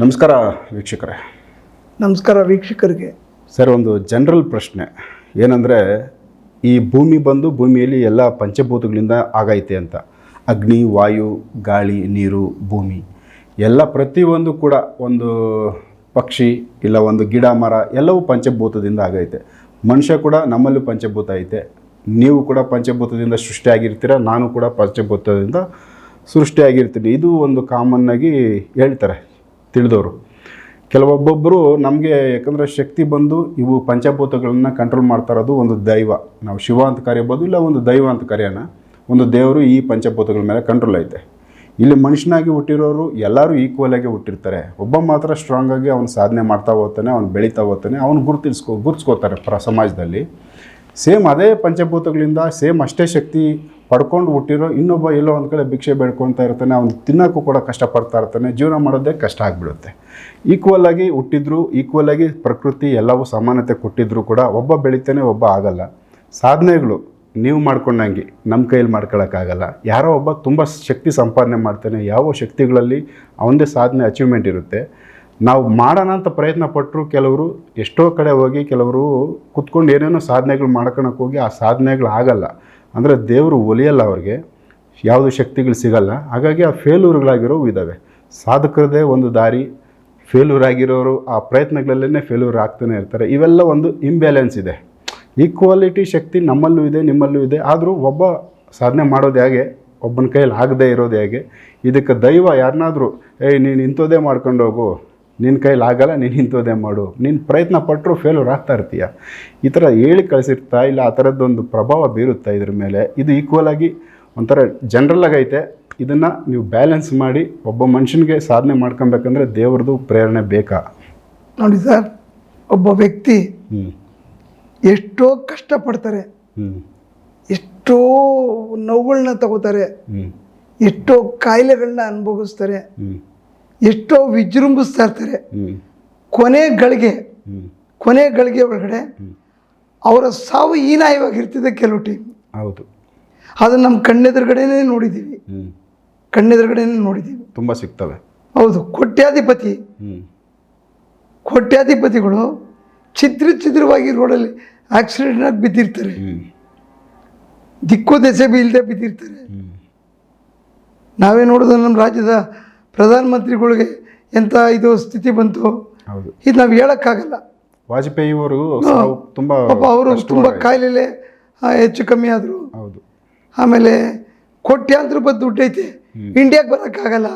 ನಮಸ್ಕಾರ ವೀಕ್ಷಕರೇ. ನಮಸ್ಕಾರ ವೀಕ್ಷಕರಿಗೆ. ಸರ್ ಒಂದು ಜನರಲ್ ಪ್ರಶ್ನೆ. ಏನಂದರೆ ಈ ಭೂಮಿ ಬಂದು ಭೂಮಿಯಲ್ಲಿ ಎಲ್ಲ ಪಂಚಭೂತಗಳಿಂದ ಆಗೈತೆ ಅಂತ. ಅಗ್ನಿ ವಾಯು ಗಾಳಿ ನೀರು ಭೂಮಿ. ಎಲ್ಲ ಪ್ರತಿಯೊಂದು ಕೂಡ ಒಂದು ಪಕ್ಷಿ ಇಲ್ಲ ಒಂದು ಗಿಡ ಮರ ಎಲ್ಲವೂ ಪಂಚಭೂತದಿಂದ ಆಗೈತೆ. ಮನುಷ್ಯ ಕೂಡ ನಮ್ಮಲ್ಲೂ ಪಂಚಭೂತ ಐತೆ. ನೀವು ಕೂಡ ಪಂಚಭೂತದಿಂದ ಸೃಷ್ಟಿಯಾಗಿರ್ತೀರ? ನಾನು ಕೂಡ ಪಂಚಭೂತದಿಂದ ಸೃಷ್ಟಿಯಾಗಿರ್ತೀನಿ. ಇದು ಒಂದು ಕಾಮನ್ನಾಗಿ ಹೇಳ್ತಾರೆ. ತಿಳಿದವರು. ಕೆಲವೊಬ್ಬೊಬ್ಬರು ನಮಗೆ ಯಾಕಂದರೆ ಶಕ್ತಿ ಬಂದು ಇವು ಪಂಚಭೂತಗಳನ್ನು ಕಂಟ್ರೋಲ್ ಮಾಡ್ತಾ ಇರೋದು ಒಂದು ದೈವ. ನಾವು ಶಿವ ಅಂತ ಕರೆಯಬೋದು ಇಲ್ಲ ಒಂದು ದೈವ ಅಂತ ಕರೆಯೋಣ. ಒಂದು ದೇವರು ಈ ಪಂಚಭೂತಗಳ ಮೇಲೆ ಕಂಟ್ರೋಲ್ ಐತೆ. ಇಲ್ಲಿ ಮನುಷ್ಯನಾಗಿ ಹುಟ್ಟಿರೋರು ಎಲ್ಲರೂ ಈಕ್ವಲ್ ಆಗಿ ಹುಟ್ಟಿರ್ತಾರೆ. ಒಬ್ಬ ಮಾತ್ರ ಸ್ಟ್ರಾಂಗ್ ಆಗಿ ಅವ್ನು ಸಾಧನೆ ಮಾಡ್ತಾ ಹೋಗ್ತಾನೆ, ಅವ್ನು ಬೆಳೀತಾ ಹೋಗ್ತಾನೆ, ಅವ್ನು ಗುರುತಿಸ್ಕೊ ಗುರುತಿಸ್ಕೋತಾರೆ ಪ್ರ, ಸಮಾಜದಲ್ಲಿ. ಸೇಮ್ ಅದೇ ಪಂಚಭೂತಗಳಿಂದ ಸೇಮ್ ಅಷ್ಟೇ ಶಕ್ತಿ ಪಡ್ಕೊಂಡು ಹುಟ್ಟಿರೋ ಇನ್ನೊಬ್ಬ ಎಲ್ಲೋ ಒಂದು ಕಡೆ ಭಿಕ್ಷೆ ಬೇಡ್ಕೊತಾ ಇರ್ತಾನೆ, ಅವ್ನು ತಿನ್ನೋಕ್ಕೂ ಕೂಡ ಕಷ್ಟಪಡ್ತಾ ಇರ್ತಾನೆ, ಜೀವನ ಮಾಡೋದೇ ಕಷ್ಟ ಆಗಿಬಿಡುತ್ತೆ. ಈಕ್ವಲ್ ಆಗಿ ಹುಟ್ಟಿದ್ರು ಈಕ್ವಲ್ ಆಗಿ ಪ್ರಕೃತಿ ಎಲ್ಲವೂ ಸಮಾನತೆ ಕೊಟ್ಟಿದ್ರು ಕೂಡ ಒಬ್ಬ ಬೆಳಿತಾನೆ, ಒಬ್ಬ ಆಗಲ್ಲ. ಸಾಧನೆಗಳು ನೀವು ಮಾಡ್ಕೊಂಡಂಗೆ ನಮ್ಮ ಕೈಯಲ್ಲಿ ಮಾಡ್ಕೊಳಕ್ಕಾಗಲ್ಲ. ಯಾರೋ ಒಬ್ಬ ತುಂಬ ಶಕ್ತಿ ಸಂಪಾದನೆ ಮಾಡ್ತಾನೆ, ಯಾವ ಶಕ್ತಿಗಳಲ್ಲಿ ಅವನದೇ ಸಾಧನೆ ಅಚೀವ್ಮೆಂಟ್ ಇರುತ್ತೆ. ನಾವು ಮಾಡೋಣ ಅಂತ ಪ್ರಯತ್ನ ಪಟ್ಟರು ಕೆಲವರು, ಎಷ್ಟೋ ಕಡೆ ಹೋಗಿ ಕೆಲವರು ಕುತ್ಕೊಂಡು ಏನೇನೋ ಸಾಧನೆಗಳು ಮಾಡ್ಕೊಳಕ್ಕೆ ಹೋಗಿ ಆ ಸಾಧನೆಗಳು ಆಗಲ್ಲ. ಅಂದರೆ ದೇವರು ಒಲಿಯಲ್ಲ ಅವ್ರಿಗೆ, ಯಾವುದು ಶಕ್ತಿಗಳು ಸಿಗಲ್ಲ. ಹಾಗಾಗಿ ಆ ಫೇಲೂರ್ಗಳಾಗಿರೋ ಇದ್ದಾವೆ ಸಾಧಕರದೇ ಒಂದು ದಾರಿ ಫೇಲ್ಯೂರ್ ಆಗಿರೋರು ಆ ಪ್ರಯತ್ನಗಳಲ್ಲೇ ಫೇಲ್ಯೂರ್ ಆಗ್ತಾನೆ ಇರ್ತಾರೆ. ಇವೆಲ್ಲ ಒಂದು ಇಂಬ್ಯಾಲೆನ್ಸ್ ಇದೆ. ಈಕ್ವಾಲಿಟಿ ಶಕ್ತಿ ನಮ್ಮಲ್ಲೂ ಇದೆ, ನಿಮ್ಮಲ್ಲೂ ಇದೆ. ಆದರೂ ಒಬ್ಬ ಸಾಧನೆ ಮಾಡೋದು ಹೇಗೆ, ಒಬ್ಬನ ಕೈಯಲ್ಲಿ ಆಗದೇ ಇರೋದು ಹೇಗೆ, ಇದಕ್ಕೆ ದೈವ ಯಾರನ್ನಾದರೂ, ಏಯ್, ನೀನು ಇಂಥದ್ದೇ ಮಾಡ್ಕೊಂಡು ಹೋಗು ನಿನ್ನ ಕೈಲಿ ಆಗಲ್ಲ ನೀನು ಇಂಥದ್ದೇ ಮಾಡು. ನೀನು ಪ್ರಯತ್ನ ಪಟ್ಟರು ಫೇಲ್ಯೂರ್ ಆಗ್ತಾ ಇರ್ತೀಯ. ಈ ಥರ ಹೇಳಿ ಕಳಿಸಿರ್ತಾ ಇಲ್ಲ ಆ ಥರದ್ದೊಂದು ಪ್ರಭಾವ ಬೀರುತ್ತಾ ಇದ್ರ ಮೇಲೆ. ಇದು ಈಕ್ವಲ್ ಆಗಿ ಒಂಥರ ಜನರಲ್ ಆಗೈತೆ ಇದನ್ನು ನೀವು ಬ್ಯಾಲೆನ್ಸ್ ಮಾಡಿ ಒಬ್ಬ ಮನುಷ್ಯನಿಗೆ ಸಾಧನೆ ಮಾಡ್ಕೊಬೇಕಂದ್ರೆ ದೇವ್ರದ್ದು ಪ್ರೇರಣೆ ಬೇಕಾ? ನೋಡಿ ಸರ್ ಒಬ್ಬ ವ್ಯಕ್ತಿ ಎಷ್ಟೋ ಕಷ್ಟಪಡ್ತಾರೆ. ಎಷ್ಟೋ ನೋವುಗಳನ್ನ ತಗೋತಾರೆ. ಎಷ್ಟೋ ಕಾಯಿಲೆಗಳನ್ನ ಅನುಭವಿಸ್ತಾರೆ. ಎಷ್ಟೋ ವಿಜೃಂಭಿಸ್ತಾ ಇರ್ತಾರೆ ಕೊನೆ ಗಳಿಗೆ ಕೊನೆ ಗಳಿಗೆ ಒಳಗಡೆ ಅವರ ಸಾವು ಹೀನಾಯವಾಗಿರ್ತಿದೆ ಕೆಲವು ಟೈಮ್ ಹೌದು. ಅದನ್ನ ನಮ್ಮ ಕಣ್ಣೆದುರುಗಡೆನೇ ನೋಡಿದ್ದೀವಿ ಕಣ್ಣೆದುರುಗಡೆನೇ ನೋಡಿದ್ದೀವಿ ತುಂಬ ಸಿಗ್ತವೆ. ಹೌದು ಕೋಟ್ಯಾಧಿಪತಿ ಕೋಟ್ಯಾಧಿಪತಿಗಳು ಛಿದ್ರ ಛಿದ್ರವಾಗಿ ರೋಡಲ್ಲಿ ಆಕ್ಸಿಡೆಂಟ್ ಆಗಿ ಬಿದ್ದಿರ್ತಾರೆ. ದಿಕ್ಕು ದೆಸೆ ಬೀಳದೆ ಬಿದ್ದಿರ್ತಾರೆ. ನಾವೇ ನೋಡೋದು ನಮ್ಮ ರಾಜ್ಯದ ಪ್ರಧಾನಮಂತ್ರಿಗಳಿಗೆ ಎಂಥ ಇದು ಸ್ಥಿತಿ ಬಂತು? ಹೌದು. ಇದು ನಾವು ಹೇಳೋಕ್ಕಾಗಲ್ಲ. ವಾಜಪೇಯಿ ಅವರು ತುಂಬ ಪಾಪ ಅವರು ತುಂಬ ಕಾಯಿಲೆಲೆ ಹೆಚ್ಚು ಕಮ್ಮಿ ಆದರು. ಹೌದು. ಆಮೇಲೆ ಕೋಟ್ಯಾಂತರ ರೂಪಾಯಿ ದುಡ್ಡು ಐತೆ. ಇಂಡಿಯಾಗೆ ಬರೋಕ್ಕಾಗಲ್ಲ.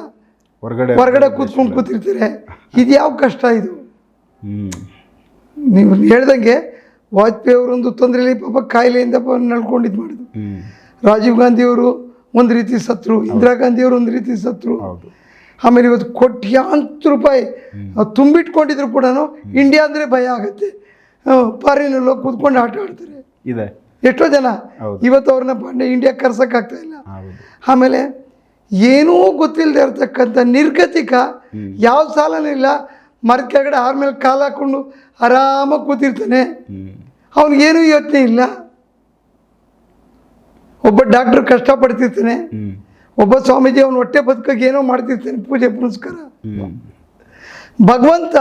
ಹೊರಗಡೆ ಹೊರಗಡೆ ಕೂತ್ಕೊಂಡು ಕೂತಿರ್ತಾರೆ. ಇದು ಯಾವ ಕಷ್ಟ ಇದು? ನೀವು ಹೇಳ್ದಂಗೆ ವಾಜಪೇಯಿ ಅವರೊಂದು ತೊಂದರೆಯಲ್ಲಿ ಪಾಪ ಕಾಯಿಲೆಯಿಂದ ನಡ್ಕೊಂಡು ಇದು ಮಾಡಿದ್ರು. ರಾಜೀವ್ ಗಾಂಧಿಯವರು ಒಂದು ರೀತಿ ಸತ್ರು ಇಂದಿರಾ ಗಾಂಧಿಯವರು ಒಂದು ರೀತಿ ಸತ್ರು. ಆಮೇಲೆ ಇವತ್ತು ಕೋಟ್ಯಾಂತ ರೂಪಾಯಿ ತುಂಬಿಟ್ಕೊಂಡಿದ್ರು ಕೂಡ ಇಂಡಿಯಾ ಅಂದರೆ ಭಯ ಆಗುತ್ತೆ. ಫಾರಿನಲ್ಲೋ ಕೂತ್ಕೊಂಡು ಆಟ ಆಡ್ತಾರೆ. ಇದೆ. ಎಷ್ಟೋ ಜನ. ಇವತ್ತು ಅವ್ರನ್ನ ಪಾಂಡೆ ಇಂಡಿಯಾ ಕರ್ಸೋಕ್ಕಾಗ್ತಾ ಇಲ್ಲ. ಆಮೇಲೆ ಏನೂ ಗೊತ್ತಿಲ್ಲದೆ ಇರತಕ್ಕಂಥ ನಿರ್ಗತಿಕ ಯಾವ ಸಾಲನೂ ಇಲ್ಲ. ಮರದ ಕೆಳಗಡೆ ಆರ ಮೇಲೆ ಕಾಲು ಹಾಕ್ಕೊಂಡು ಆರಾಮಾಗಿ ಕೂತಿರ್ತಾನೆ. ಅವನಿಗೇನೂ ಯೋಚನೆ ಇಲ್ಲ. ಒಬ್ಬ ಡಾಕ್ಟ್ರು ಕಷ್ಟಪಡ್ತಿರ್ತಾನೆ. ಒಬ್ಬ ಸ್ವಾಮೀಜಿ ಅವನು ಹೊಟ್ಟೆ ಬದುಕಾಗಿ ಏನೋ ಮಾಡ್ತಿರ್ತಾನೆ ಪೂಜೆ ಪುನಸ್ಕಾರ. ಭಗವಂತ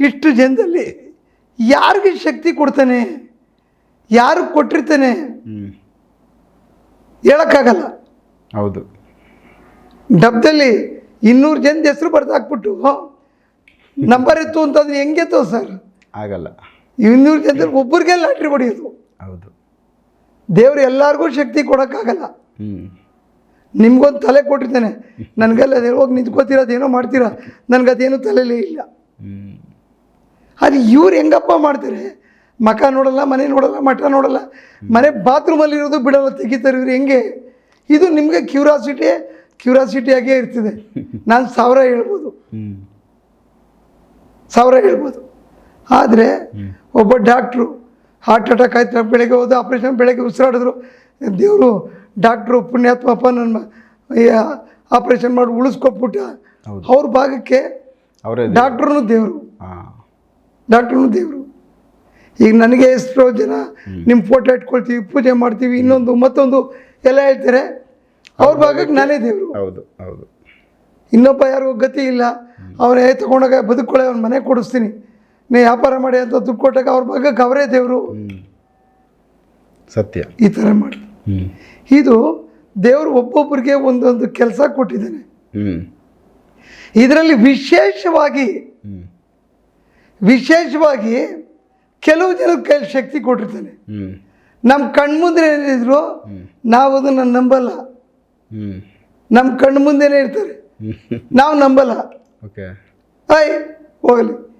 ಇಷ್ಟು ಜನದಲ್ಲಿ ಯಾರಿಗೆ ಶಕ್ತಿ ಕೊಡ್ತಾನೆ? ಯಾರು ಕೊಟ್ಟಿರ್ತಾನೆ? ಹೇಳೋಕ್ಕಾಗಲ್ಲ. ಹೌದು. ಡಬ್ದಲ್ಲಿ ಇನ್ನೂರು ಜನದ ಹೆಸರು ಬರ್ದಾಕ್ಬಿಟ್ಟು ನಂಬರ್ ಇತ್ತು ಅಂತಂದ್ರೆ ತೋ ಸರ್ ಆಗಲ್ಲ. ಇನ್ನೂರು ಜನದಲ್ಲಿ ಒಬ್ಬರಿಗೆ ಲಾಟ್ರಿ ಹೊಡೆಯೋದು. ಹೌದು. ದೇವ್ರು ಎಲ್ಲರಿಗೂ ಶಕ್ತಿ ಕೊಡೋಕ್ಕಾಗಲ್ಲ. ಹ್ಞೂ ನಿಮ್ಗೊಂದು ತಲೆ ಕೊಟ್ಟಿರ್ತಾನೆ ನನಗೆಲ್ಲ ಅದೇ ಹೋಗಿ ನಿಂತ್ಕೋತೀರ, ಅದೇನೋ ಮಾಡ್ತೀರಾ? ಅದೇನು ತಲೆಯಲ್ಲಿ ಇಲ್ಲ. ಅದು ಇವ್ರು ಹೆಂಗಪ್ಪ ಮಾಡ್ತಾರೆ? ಮಕ ನೋಡಲ್ಲ, ಮನೆ ನೋಡಲ್ಲ, ಮಠ ನೋಡಲ್ಲ, ಮನೆ ಬಾತ್ರೂಮಲ್ಲಿ ಇರೋದು ಬಿಡಲ್ಲ, ತೆಗಿತಾರೆ ಇವ್ರು ಹೆಂಗೆ? ಇದು ನಿಮಗೆ ಕ್ಯೂರಾಸಿಟಿ ಕ್ಯೂರಾಸಿಟಿಯಾಗೇ ಇರ್ತಿದೆ. ನಾನು ಸಾವಿರ ಹೇಳ್ಬೋದು. ಸಾವಿರ ಹೇಳ್ಬೋದು. ಆದರೆ ಒಬ್ಬ ಡಾಕ್ಟ್ರು ಹಾರ್ಟ್ ಅಟ್ಯಾಕ್ ಆಯ್ತು, ಬೆಳಗ್ಗೆ ಹೋದ, ಆಪ್ರೇಷನ್ ಬೆಳಗ್ಗೆ ಉಸಿರಾಡಿದ್ರು. ದೇವರು ಡಾಕ್ಟ್ರು ಪುಣ್ಯಾತ್ಮಪ್ಪ ನನ್ನ ಆಪ್ರೇಷನ್ ಮಾಡಿ ಉಳಿಸ್ಕೊಟ್ಬಿಟ್ಟ. ಅವ್ರ ಭಾಗಕ್ಕೆ ಡಾಕ್ಟ್ರೂ ದೇವರು. ಡಾಕ್ಟ್ರೂ ದೇವರು. ಈಗ ನನಗೆ ಎಷ್ಟೋ ಜನ ನಿಮ್ಮ ಫೋಟೋ ಇಟ್ಕೊಳ್ತೀವಿ ಪೂಜೆ ಮಾಡ್ತೀವಿ ಇನ್ನೊಂದು ಮತ್ತೊಂದು ಎಲ್ಲ ಹೇಳ್ತಾರೆ. ಅವ್ರ ಭಾಗಕ್ಕೆ ನಾನೇ ದೇವರು. ಹೌದು ಹೌದು. ಇನ್ನೊಬ್ಬ ಯಾರಿಗೂ ಗತಿ ಇಲ್ಲ. ಅವನೇ ತಗೊಂಡಾಗ ಬದುಕೊಳ್ಳೆ ಅವ್ನ ಮನೆ ಕೊಡಿಸ್ತೀನಿ. ನೀ ವ್ಯಾಪಾರ ಮಾಡಿ ಅಂತ ದುಡ್ಡು ಕೊಟ್ಟಾಗ ಅವ್ರ ಭಾಗಕ್ಕೆ ಅವರೇ ದೇವರು. ಸತ್ಯ. ಈ ಥರ ಮಾಡಿ ಇದು ದೇವರು ಒಬ್ಬೊಬ್ಬರಿಗೆ ಒಂದೊಂದು ಕೆಲಸ ಕೊಟ್ಟಿದ್ದಾನೆ. ಇದರಲ್ಲಿ ವಿಶೇಷವಾಗಿ ವಿಶೇಷವಾಗಿ ಕೆಲವು ಜನ ಕೈಲಿ ಶಕ್ತಿ ಕೊಟ್ಟಿರ್ತಾನೆ. ನಮ್ಮ ಕಣ್ಮುಂದೆ ಏನಿದ್ರು. ನಾವು ಅದನ್ನು ನಂಬಲ್ಲ. ನಮ್ಮ ಕಣ್ಣು ಮುಂದೆನೇ ಇರ್ತಾರೆ. ನಾವು ನಂಬಲ್ಲ. ಓಕೆ. ಐ ಹೋಗಲಿ.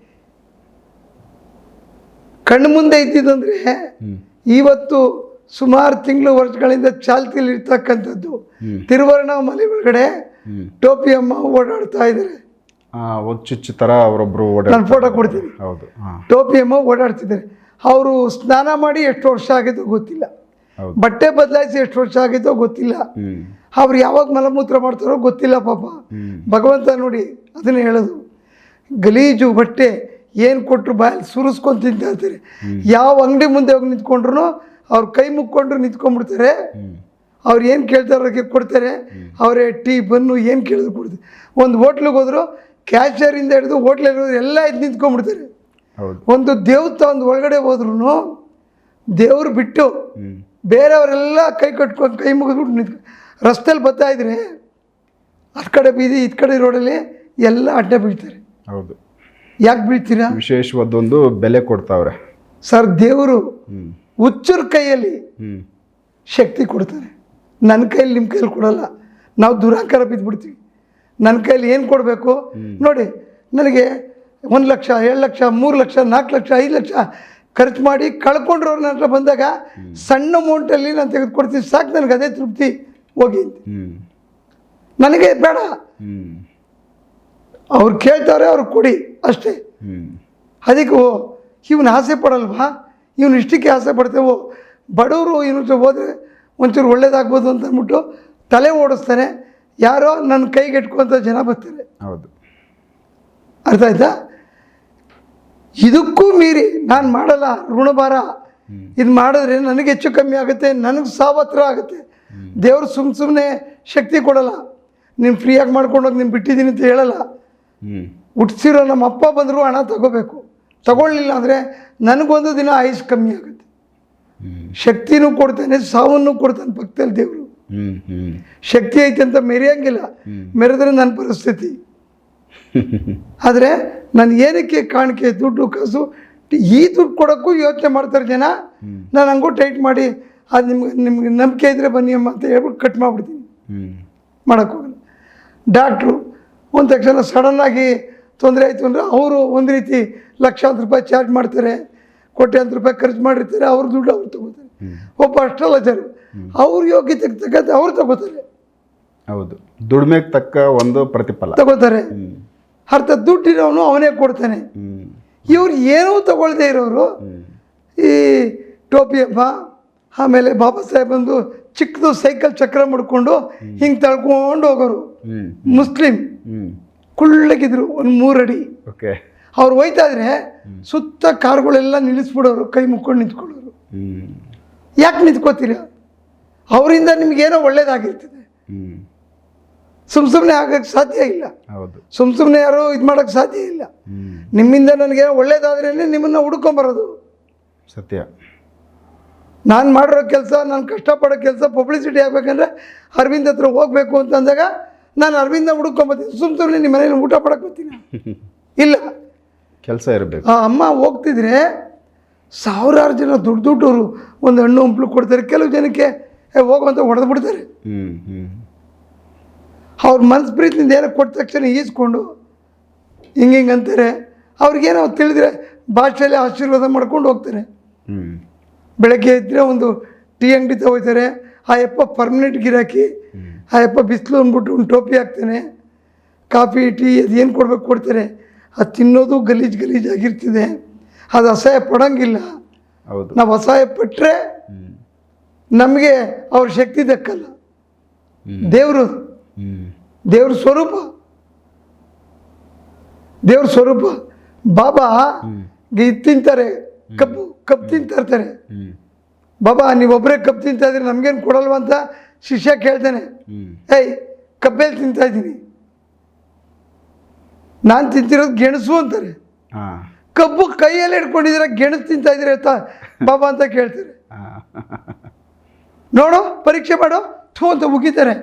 ಕಣ್ಣು ಮುಂದೆ ಇದ್ದಿದ್ದಂದ್ರೆ ಇವತ್ತು ಸುಮಾರು ತಿಂಗಳು ವರ್ಷಗಳಿಂದ ಚಾಲ್ತಿಯಲ್ಲಿ ಇರ್ತಕ್ಕಂಥದ್ದು. ತಿರುವರ್ಣ ಮಲೆ ಒಳಗಡೆ ಟೋಪಿಯಮ್ಮ ಟೋಪಿ ಅಮ್ಮ ಓಡಾಡ್ತಾ ಇದ್ದಾರೆ. ಚುಚ್ಚು ಥರ ಅವರೊಬ್ಬರು ನಾನು ಫೋಟೋ ಕೊಡ್ತೀನಿ. ಹೌದು ಟೋಪಿಯಮ್ಮ ಟೋಪಿ ಅಮ್ಮ ಓಡಾಡ್ತಿದ್ದಾರೆ. ಅವರು ಸ್ನಾನ ಮಾಡಿ ಎಷ್ಟು ವರ್ಷ ಆಗಿದ್ದೋ ಗೊತ್ತಿಲ್ಲ. ಬಟ್ಟೆ ಬದಲಾಯಿಸಿ ಎಷ್ಟು ವರ್ಷ ಆಗಿದ್ದೋ ಗೊತ್ತಿಲ್ಲ. ಅವ್ರು ಯಾವಾಗ ಮಲಮೂತ್ರ ಮಾಡ್ತಾರೋ ಗೊತ್ತಿಲ್ಲ ಪಾಪ. ಭಗವಂತ ನೋಡಿ ಅದನ್ನ ಹೇಳೋದು. ಗಲೀಜು ಬಟ್ಟೆ ಏನು ಕೊಟ್ಟರು ಬಾಯಲ್ಲಿ ಸುರಿಸ್ಕೊಂಡು ತಿಂತಾ ಇರ್ತಾರೆ. ಯಾವ ಅಂಗಡಿ ಮುಂದೆ ಹೋಗಿ ನಿಂತ್ಕೊಂಡ್ರು ಅವ್ರ ಕೈ ಮುಕ್ಕೊಂಡ್ರು ನಿಂತ್ಕೊಂಡ್ಬಿಡ್ತಾರೆ. ಅವ್ರು ಏನು ಕೇಳ್ತಾರೋ ಅವ್ರಿಗೆ ಕೊಡ್ತಾರೆ. ಅವರೇ ಟೀ ಬನ್ನು ಏನು ಕೇಳಿದ್ರು ಕೊಡ್ತಾರೆ ಒಂದು ಹೋಟ್ಲಿಗೆ ಹೋದ್ರು ಕ್ಯಾಶಿಯರಿಂದ ಹಿಡಿದು ಹೋಟ್ಲಲ್ಲಿ ಎಲ್ಲ ಇದು ನಿಂತ್ಕೊಂಡ್ಬಿಡ್ತಾರೆ. ಹೌದು. ಒಂದು ದೇವಸ್ಥಾನದ ಒಳಗಡೆ ಹೋದ್ರೂ ದೇವ್ರು ಬಿಟ್ಟು ಬೇರೆಯವರೆಲ್ಲ ಕೈ ಕಟ್ಕೊಂಡು ಕೈ ಮುಗಿದ್ಬಿಟ್ಟು ನಿಂತ್ಕೊ ರಸ್ತೆಯಲ್ಲಿ ಬರ್ತಾ ಇದ್ರೆ ಆ ಕಡೆ ಬೀದಿ ಈ ಕಡೆ ರೋಡಲ್ಲಿ ಎಲ್ಲ ಅಡ್ಡ ಬೀಳ್ತಾರೆ. ಹೌದು. ಯಾಕೆ ಬೀಳ್ತೀರಾ? ವಿಶೇಷವಾದೊಂದು ಬೆಲೆ ಕೊಡ್ತಾವ್ರೆ. ಸರ್ ದೇವರು ಹುಚ್ಚರ ಕೈಯಲ್ಲಿ ಶಕ್ತಿ ಕೊಡ್ತಾರೆ. ನನ್ನ ಕೈಯಲ್ಲಿ ನಿಮ್ಮ ಕೈಯಲ್ಲಿ ಕೊಡಲ್ಲ. ನಾವು ದುರಾಂಕಾರ ಬಿದ್ದುಬಿಡ್ತೀವಿ ನನ್ನ ಕೈಯಲ್ಲಿ ಏನು ಕೊಡಬೇಕು? ನೋಡಿ ನನಗೆ ಒಂದು ಲಕ್ಷ ಎರಡು ಲಕ್ಷ ಮೂರು ಲಕ್ಷ ನಾಲ್ಕು ಲಕ್ಷ ಐದು ಲಕ್ಷ ಖರ್ಚು ಮಾಡಿ ಕಳ್ಕೊಂಡ್ರು ನನ್ನ ಹತ್ರ ಬಂದಾಗ ಸಣ್ಣ ಅಮೌಂಟಲ್ಲಿ ನಾನು ತೆಗೆದುಕೊಡ್ತೀನಿ. ಸಾಕು ನನಗೆ ಅದೇ ತೃಪ್ತಿ. ಹೋಗಿ ನನಗೆ ಬೇಡ. ಅವ್ರು ಕೇಳ್ತಾರೆ ಅವ್ರು ಕೊಡಿ. ಅಷ್ಟೇ. ಅದಕ್ಕೆ ಓ ಇವನು ಆಸೆ ಪಡಲ್ವಾ? ಇವನು ಇಷ್ಟಕ್ಕೆ ಆಸೆ ಪಡ್ತೇವೋ. ಬಡವರು ಇವನು ಹೋದರೆ ಒಂಚೂರು ಒಳ್ಳೇದಾಗ್ಬೋದು ಅಂತ ಅಂದ್ಬಿಟ್ಟು ತಲೆ ಓಡಿಸ್ತಾನೆ. ಯಾರೋ ನನ್ನ ಕೈಗೆ ಇಟ್ಕೊಂತ ಜನ ಬರ್ತಾರೆ. ಹೌದು. ಅರ್ಥ ಆಯ್ತಾ? ಇದಕ್ಕೂ ಮೀರಿ ನಾನು ಮಾಡಲ್ಲ ಋಣಭಾರ ಇದು ಮಾಡಿದ್ರೆ ನನಗೆ ಹೆಚ್ಚು ಕಮ್ಮಿ ಆಗುತ್ತೆ ನನಗೆ ಸಾವತ್ರ ಆಗುತ್ತೆ. ದೇವರು ಸುಮ್ಮ ಸುಮ್ಮನೆ ಶಕ್ತಿ ಕೊಡಲ್ಲ. ನೀನು ಫ್ರೀಯಾಗಿ ಮಾಡ್ಕೊಂಡೋಗಿ ನೀನು ಬಿಟ್ಟಿದ್ದೀನಿ ಅಂತ ಹೇಳಲ್ಲ. ಹುಟ್ಟಿಸಿರೋ ನಮ್ಮ ಅಪ್ಪ ಬಂದರೂ ಹಣ ತಗೋಬೇಕು. ತಗೊಳ್ಳಿಲ್ಲ ಅಂದರೆ ನನಗೊಂದು ದಿನ ಆಯುಷ್ ಕಮ್ಮಿ ಆಗುತ್ತೆ. ಶಕ್ತಿನೂ ಕೊಡ್ತಾನೆ ಸಾವನ್ನು ಕೊಡ್ತಾನೆ ಪಕ್ಕದಲ್ಲಿ ದೇವರು. ಶಕ್ತಿ ಐತೆ ಅಂತ ಮೆರೆಯಂಗಿಲ್ಲ. ಮೆರೆದ್ರೆ ನನ್ನ ಪರಿಸ್ಥಿತಿ. ಆದರೆ ನಾನು ಏನಕ್ಕೆ ಕಾಣಿಕೆ ದುಡ್ಡು ಕಾಸು ಈ ದುಡ್ಡು ಕೊಡೋಕ್ಕೂ ಯೋಚನೆ ಮಾಡ್ತಾರೆ ಜನ. ನಾನು ಹಂಗೂ ಟೈಟ್ ಮಾಡಿ ಅದು ನಿಮ್ಗೆ ನಿಮ್ಗೆ ನಂಬಿಕೆ ಇದ್ದರೆ ಬನ್ನಿ ಅಮ್ಮ ಅಂತ ಹೇಳ್ಬಿಟ್ಟು ಕಟ್ ಮಾಡಿಬಿಡ್ತೀನಿ. ಮಾಡೋಕ್ಕೋಗಲ್ಲ ಡಾಕ್ಟ್ರು ಒಂದು ತಕ್ಷಣ ಸಡನ್ನಾಗಿ ತೊಂದರೆ ಆಯಿತು ಅಂದರೆ ಅವರು ಒಂದು ರೀತಿ ಲಕ್ಷಾಂತರ ರೂಪಾಯಿ ಚಾರ್ಜ್ ಮಾಡ್ತಾರೆ ಕೋಟ್ಯಾಂತರ ರೂಪಾಯಿ ಖರ್ಚು ಮಾಡಿರ್ತಾರೆ ಅವ್ರ ದುಡ್ಡು ಅವ್ರು ತಗೋತಾರೆ. ಒಬ್ಬ ಅಸ್ಟ್ರಾಲಜರು ಅವ್ರ ಯೋಗ್ಯತೆ ತಕ್ಕಂತೆ ಅವ್ರು ತಗೋತಾರೆ. ಹೌದು. ದುಡಿಮೆಗೆ ತಕ್ಕ ಒಂದು ಪ್ರತಿಫಲ. ತಗೋತಾರೆ. ಅರ್ಥ ದುಡ್ಡಿರೋನು ಅವನೇ ಕೊಡ್ತಾನೆ. ಇವ್ರು ಏನೂ ತಗೊಳ್ದೇ ಇರೋರು ಈ ಟೋಪಿ ಹಬ್ಬ ಆಮೇಲೆ ಬಾಬಾ ಸಾಹೇಬ್ ಬಂದು ಚಿಕ್ಕದು ಸೈಕಲ್ ಚಕ್ರ ಮಾಡಿಕೊಂಡು ಹಿಂಗೆ ತಳ್ಕೊಂಡು ಹೋಗೋರು. ಮುಸ್ಲಿಂ. ಕುಳ್ಳಗಿದ್ರು ಒಂದು ಮೂರಡಿ. ಓಕೆ ಅವ್ರು ಹೋಯ್ತಾ ಇದ್ರೆ ಸುತ್ತ ಕಾರ್ಗಳೆಲ್ಲ ನಿಲ್ಲಿಸ್ಬಿಡೋರು ಕೈ ಮುಕ್ಕೊಂಡು ನಿಂತ್ಕೊಳ್ಳೋರು. ಯಾಕೆ ನಿಂತ್ಕೋತೀರ? ಅವರಿಂದ ನಿಮಗೇನೋ ಒಳ್ಳೇದಾಗಿರ್ತದೆ. ಸುಮ್ ಸುಮ್ಮ ಸುಮ್ಮನೆ ಆಗಕ್ಕೆ ಸಾಧ್ಯ ಇಲ್ಲ. ಹೌದು. ಸುಮ್ ಸುಮ್ಮನೆ ಯಾರು ಇದು ಮಾಡೋಕ್ಕೆ ಸಾಧ್ಯ ಇಲ್ಲ. ನಿಮ್ಮಿಂದ ನನಗೆ ಒಳ್ಳೇದಾದ್ರೇ ನಿಮ್ಮನ್ನು ಹುಡ್ಕೊಂಬರೋದು. ಸತ್ಯ. ನಾನು ಮಾಡಿರೋ ಕೆಲಸ ನಾನು ಕಷ್ಟಪಡೋ ಕೆಲಸ ಪಬ್ಲಿಸಿಟಿ ಆಗಬೇಕಂದ್ರೆ ಅರವಿಂದ್ ಹತ್ರ ಹೋಗಬೇಕು ಅಂತ ಅಂದಾಗ ನಾನು ಅರವಿಂದ ಹುಡುಕೊಂಬತ್ತೀನಿ ಸುಮ್ ಸುಮ್ಮನೆ ನಿಮ್ಮ ಮನೇಲಿ ಊಟ ಪಡಕ್ಕೆ ಬರ್ತೀನಿ. ಇಲ್ಲ. ಕೆಲಸ ಇರಬೇಕು. ಆ ಅಮ್ಮ ಹೋಗ್ತಿದ್ರೆ ಸಾವಿರಾರು ಜನ ದುಡ್ಡು ದೊಡ್ಡವರು ಒಂದು ಹಣ್ಣು ಹಂಪ್ಲು ಕೊಡ್ತಾರೆ. ಕೆಲವು ಜನಕ್ಕೆ ಹೋಗುವಂತ ಹೊಡೆದು ಬಿಡ್ತಾರೆ. ಅವ್ರ ಮನಸ್ಸು ಪ್ರೀತಿಯಿಂದ ಏನೋ ಕೊಟ್ಟ ತಕ್ಷಣ ಈಸ್ಕೊಂಡು ಹಿಂಗೆ ಹಿಂಗೆ ಅಂತಾರೆ. ಅವ್ರಿಗೇನೋ ತಿಳಿದ್ರೆ ಭಾಷೆಯಲ್ಲಿ ಆಶೀರ್ವಾದ ಮಾಡ್ಕೊಂಡು ಹೋಗ್ತಾರೆ. ಬೆಳಗ್ಗೆ ಇದ್ದರೆ ಒಂದು ಟೀ ಅಂಗಡಿ ತಗೋತಾರೆ. ಆ ಯಪ್ಪ ಪರ್ಮನೆಂಟ್ ಗಿರಾಕಿ. ಆ ಯಪ್ಪ ಬಿಸಿಲು ಅಂದ್ಬಿಟ್ಟು ಒಂದು ಟೋಪಿ ಹಾಕ್ತಾನೆ. ಕಾಫಿ ಟೀ ಅದು ಏನು ಕೊಡ್ಬೇಕು ಕೊಡ್ತಾರೆ ಅದು ತಿನ್ನೋದು ಗಲೀಜು ಆಗಿರ್ತಿದೆ. ಅದು ಅಸಹಾಯ ಪಡೋಂಗಿಲ್ಲ. ಹೌದು. ನಾವು ಅಸಹಾಯ ಪಟ್ಟರೆ ನಮಗೆ ಅವ್ರ ಶಕ್ತಿ ದಕ್ಕಲ್ಲ. ದೇವರು. ದೇವ್ರ ಸ್ವರೂಪ. ದೇವ್ರ ಸ್ವರೂಪ. ಬಾಬಾ ಇದು ತಿಂತಾರೆ. ಕಬ್ಬು ಕಬ್ಬು ತಿಂತಾ ಇರ್ತಾರೆ. ಬಾಬಾ ನೀವೊಬ್ಬರೇ ಕಬ್ಬು ತಿಂತಾ ಇದ್ರೆ ನಮ್ಗೇನು ಕೊಡಲ್ವ ಅಂತ ಶಿಷ್ಯ ಕೇಳ್ತಾನೆ ಏಯ್ ಕಬ್ಬೇಲಿ ತಿಂತಾ ಇದ್ದೀನಿ. ನಾನು ತಿಂತಿರೋದು ಗೆಣಸು ಅಂತಾರೆ. ಹಾಂ. ಕಬ್ಬು ಕೈಯಲ್ಲಿ ಹಿಡ್ಕೊಂಡಿದ್ದೀರ ಗೆಣಸು ತಿಂತಾ ಇದ್ದೀರ ಅಂತ ಬಾಬಾ ಅಂತ ಕೇಳ್ತಾರೆ. ನೋಡೋ ಪರೀಕ್ಷೆ ಮಾಡು ಥೂ ಅಂತ ಮುಗಿತಾರೆ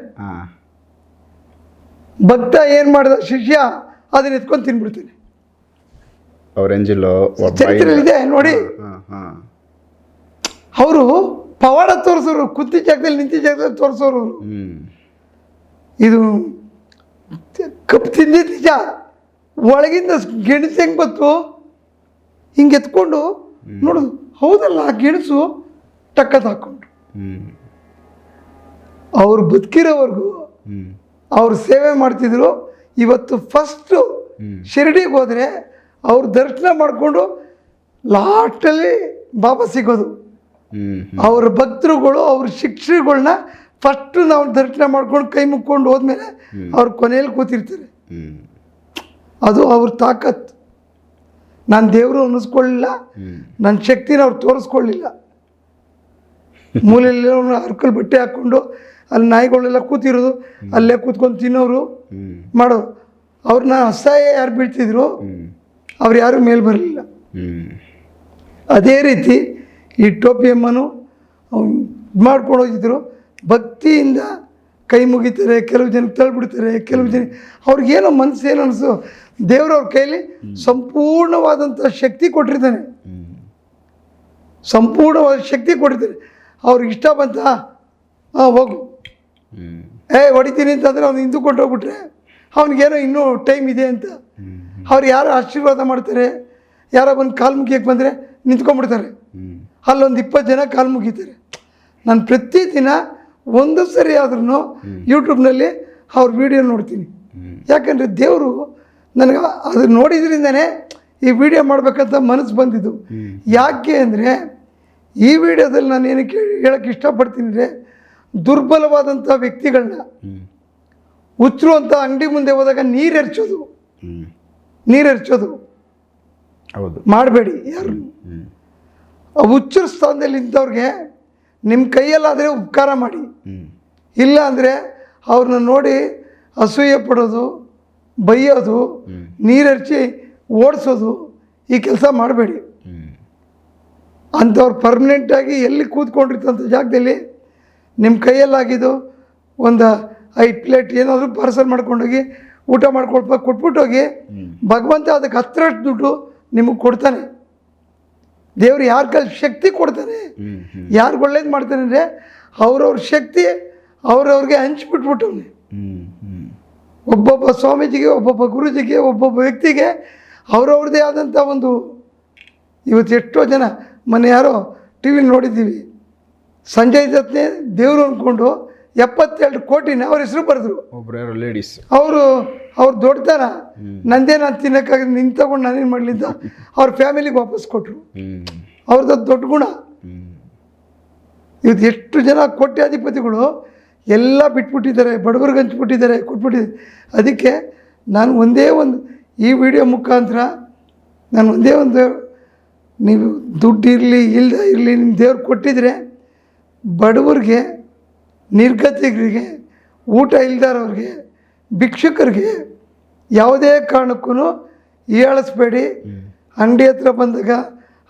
ಭಕ್ತ ಏನು ಮಾಡಿದ ಶಿಷ್ಯ ಅದನ್ನ ಎತ್ಕೊಂಡು ತಿನ್ಬಿಡ್ತಾನೆ. ಆರೆಂಜಿಲು ಇದೆ ನೋಡಿ. ಅವರು ಪವಾಡ ತೋರಿಸೋರು ಕುತ್ತಿ ಜಾಗದಲ್ಲಿ ನಿಂತಿ ಜಾಗದಲ್ಲಿ ತೋರಿಸೋರು. ಇದು ಕಪ್ ತಿಂದಿದ್ದು ನಿಜ. ಒಳಗಿಂದ ಗೆಣಸು ಹೆಂಗೆ ಬತ್ತು ಹಿಂಗೆ ಎತ್ಕೊಂಡು ನೋಡೋದು ಹೌದಲ್ಲ ಆ ಗೆಣಸು ಟಕ್ಕದ ಹಾಕ್ಕೊಂಡ್ರು ಹ್ಞೂ ಅವ್ರು ಬದುಕಿರೋವರೆಗೂ ಅವ್ರು ಸೇವೆ ಮಾಡ್ತಿದ್ರು. ಇವತ್ತು ಫಸ್ಟು. ಶಿರಡಿಗೆ ಹೋದರೆ ಅವ್ರು ದರ್ಶನ ಮಾಡಿಕೊಂಡು ಲಾಸ್ಟಲ್ಲಿ ಬಾಬಾ ಸಿಗೋದು. ಅವ್ರ ಭಕ್ತರುಗಳು ಅವ್ರ ಶಿಕ್ಷೆಗಳನ್ನ ಫಸ್ಟ್ ನಾವು ದರ್ಶನ ಮಾಡ್ಕೊಂಡು ಕೈ ಮುಕ್ಕೊಂಡು ಹೋದ್ಮೇಲೆ ಅವ್ರ ಕೊನೆಯಲ್ಲಿ ಕೂತಿರ್ತಾರೆ. ಅದು ಅವ್ರ ತಾಕತ್. ನಾನು ದೇವರು ಅನ್ನಿಸ್ಕೊಳ್ಳಿಲ್ಲ. ನನ್ನ ಶಕ್ತಿನ ಅವ್ರು ತೋರಿಸ್ಕೊಳ್ಳಿಲ್ಲ. ಮೂಲೆಯಲ್ಲಿ ಅರ್ಕಲ್ ಬಟ್ಟೆ ಹಾಕ್ಕೊಂಡು ಅಲ್ಲಿ ನಾಯಿಗಳೆಲ್ಲ ಕೂತಿರೋದು ಅಲ್ಲೇ ಕೂತ್ಕೊಂಡು ತಿನ್ನೋರು ಮಾಡೋರು. ಅವ್ರನ್ನ ಅಸಹ್ಯ ಯಾರು ಬೀಳ್ತಿದ್ರು ಅವ್ರು ಯಾರೂ ಮೇಲೆ ಬರಲಿಲ್ಲ. ಅದೇ ರೀತಿ ಈ ಟೋಪಿಯಮ್ಮನು ಮಾಡ್ಕೊಂಡು ಹೋಗಿದ್ರು. ಭಕ್ತಿಯಿಂದ ಕೈ ಮುಗಿತಾರೆ ಕೆಲವು ಜನಕ್ಕೆ ತಳ್ಬಿಡ್ತಾರೆ ಕೆಲವು ಜನ ಅವ್ರಿಗೇನೋ ಮನಸ್ಸು ಏನು ಅನಿಸು ದೇವರವ್ರ ಕೈಲಿ ಸಂಪೂರ್ಣವಾದಂಥ ಶಕ್ತಿ ಕೊಟ್ಟಿರ್ತಾನೆ. ಸಂಪೂರ್ಣವಾದ ಶಕ್ತಿ ಕೊಟ್ಟಿರ್ತಾರೆ ಅವ್ರಿಗೆ ಇಷ್ಟ ಬಂತ ಹಾಂ ಹೋಗು. ಏಯ್ ಏ ಹೊಡಿತೀನಿ ಅಂತಂದರೆ ಅವ್ನು ಹಿಂದೂ ಹೋಗ್ಬಿಟ್ರೆ ಅವ್ನಿಗೇನೋ ಇನ್ನೂ ಟೈಮ್ ಇದೆ ಅಂತ. ಅವ್ರು ಯಾರು ಆಶೀರ್ವಾದ ಮಾಡ್ತಾರೆ ಯಾರೋ ಬಂದು ಕಾಲು ಮುಗಿಯಕ್ಕೆ ಬಂದರೆ ನಿಂತ್ಕೊಂಡ್ಬಿಡ್ತಾರೆ. ಅಲ್ಲೊಂದು ಇಪ್ಪತ್ತು ಜನ ಕಾಲು ಮುಗಿತಾರೆ. ನಾನು ಪ್ರತಿದಿನ ಒಂದು ಸರಿ ಆದ್ರೂ ಯೂಟ್ಯೂಬ್ನಲ್ಲಿ ಅವ್ರ ವಿಡಿಯೋ ನೋಡ್ತೀನಿ. ಯಾಕಂದರೆ ದೇವರು ನನಗೆ ಅದು ನೋಡಿದ್ರಿಂದನೇ ಈ ವಿಡಿಯೋ ಮಾಡಬೇಕಂತ ಮನಸ್ಸು ಬಂದಿದ್ದು. ಯಾಕೆ ಅಂದರೆ ಈ ವಿಡಿಯೋದಲ್ಲಿ ನಾನು ಏನಕ್ಕೆ ಹೇಳೋಕ್ಕೆ ಇಷ್ಟಪಡ್ತೀನಿ ಅಂದರೆ ದುರ್ಬಲವಾದಂಥ ವ್ಯಕ್ತಿಗಳನ್ನ ಹುಚ್ಚರು ಅಂತ ಅಂಗಡಿ ಮುಂದೆ ಹೋದಾಗ ನೀರು ಎರಚೋದು. ನೀರು ಎರಚೋದು. ಹೌದು. ಮಾಡಬೇಡಿ ಯಾರು. ಹುಚ್ಚರ ಸ್ಥಾನದಲ್ಲಿ ನಿಂತವ್ರಿಗೆ ನಿಮ್ಮ ಕೈಯಲ್ಲಾದರೆ ಉಪಕಾರ ಮಾಡಿ. ಇಲ್ಲ ಅಂದರೆ ಅವ್ರನ್ನ ನೋಡಿ ಅಸೂಯೆ ಪಡೋದು ಬೈಯೋದು ನೀರರ್ಚಿ ಓಡಿಸೋದು ಈ ಕೆಲಸ ಮಾಡಬೇಡಿ. ಅಂಥವ್ರು ಪರ್ಮನೆಂಟಾಗಿ ಎಲ್ಲಿ ಕೂತ್ಕೊಂಡಿರ್ತಂಥ ಜಾಗದಲ್ಲಿ ನಿಮ್ಮ ಕೈಯಲ್ಲಾಗಿದ್ದು ಒಂದು ಐದು ಪ್ಲೇಟ್ ಏನಾದರೂ ಪಾರ್ಸಲ್ ಮಾಡ್ಕೊಂಡೋಗಿ ಊಟ ಮಾಡ್ಕೊಳ್ಪ ಕೊಟ್ಬಿಟ್ಟೋಗಿ ಹೋಗಿ ಭಗವಂತ ಅದಕ್ಕೆ ಹತ್ತಿರಷ್ಟು ದುಡ್ಡು ನಿಮಗೆ ಕೊಡ್ತಾನೆ. ದೇವ್ರು ಯಾರ ಕಲ್ ಶಕ್ತಿ ಕೊಡ್ತಾನೆ. ಯಾರಿಗೆ ಯಾರು ಒಳ್ಳೇದು ಮಾಡ್ತಾನೆ ಅಂದರೆ ಅವ್ರವ್ರ ಶಕ್ತಿ ಅವ್ರವ್ರಿಗೆ ಹಂಚ್ಬಿಟ್ಬಿಟ್ಟವ್ನೆ. ಒಬ್ಬೊಬ್ಬ ಸ್ವಾಮೀಜಿಗೆ ಒಬ್ಬೊಬ್ಬ ಗುರುಜಿಗೆ ಒಬ್ಬೊಬ್ಬ ವ್ಯಕ್ತಿಗೆ ಅವ್ರವ್ರದ್ದೇ ಆದಂಥ ಒಂದು ಇವತ್ತು ಎಷ್ಟೋ ಜನ ಮೊನ್ನೆ ಯಾರೋ ಟಿ ವಿಲಿ ನೋಡಿದ್ದೀವಿ. ಸಂಜಯ್ ದತ್ನೇ ದೇವರು ಅಂದ್ಕೊಂಡು ಎಪ್ಪತ್ತೆರಡು ಕೋಟಿನ ಅವ್ರ ಹೆಸರು ಬರೆದ್ರು. ಒಬ್ರು ಯಾರೋ ಲೇಡೀಸ್ ಅವರು ಅವ್ರು ದೊಡ್ಡತನ ನಂದೇ ನಾನು ತಿನ್ನೋಕ್ಕಾಗ ನಿನ್ ತಗೊಂಡು ನಾನೇನು ಮಾಡಲಿ ಅಂತ ಅವ್ರ ಫ್ಯಾಮಿಲಿಗೆ ವಾಪಸ್ ಕೊಟ್ಟರು ಅವ್ರದ್ದು ದೊಡ್ಡ ಗುಣ. ಇವತ್ತು ಎಷ್ಟು ಜನ ಕೋಟ್ಯಾಧಿಪತಿಗಳು ಎಲ್ಲ ಬಿಟ್ಬಿಟ್ಟಿದ್ದಾರೆ ಬಡವರಿಗೆ ಹಂಚ್ಬಿಟ್ಟಿದ್ದಾರೆ ಕೊಟ್ಬಿಟ್ಟಿದ್ದಾರೆ. ಅದಕ್ಕೆ ನಾನು ಒಂದೇ ಒಂದು ಈ ವಿಡಿಯೋ ಮುಖಾಂತರ ನಾನು ಒಂದೇ ಒಂದು ನೀವು ದುಡ್ಡು ಇರಲಿ ಇಲ್ಲದೆ ಇರಲಿ ನಿಮ್ಮ ದೇವ್ರಿಗೆ ಕೊಟ್ಟಿದ್ರೆ ಬಡವರಿಗೆ ನಿರ್ಗತಿಕರಿಗೆ ಊಟ ಇಲ್ದಾರವ್ರಿಗೆ ಭಿಕ್ಷುಕರಿಗೆ ಯಾವುದೇ ಕಾರಣಕ್ಕೂ ಏಳಿಸ್ಬೇಡಿ ಅಂಗಡಿ ಹತ್ರ ಬಂದಾಗ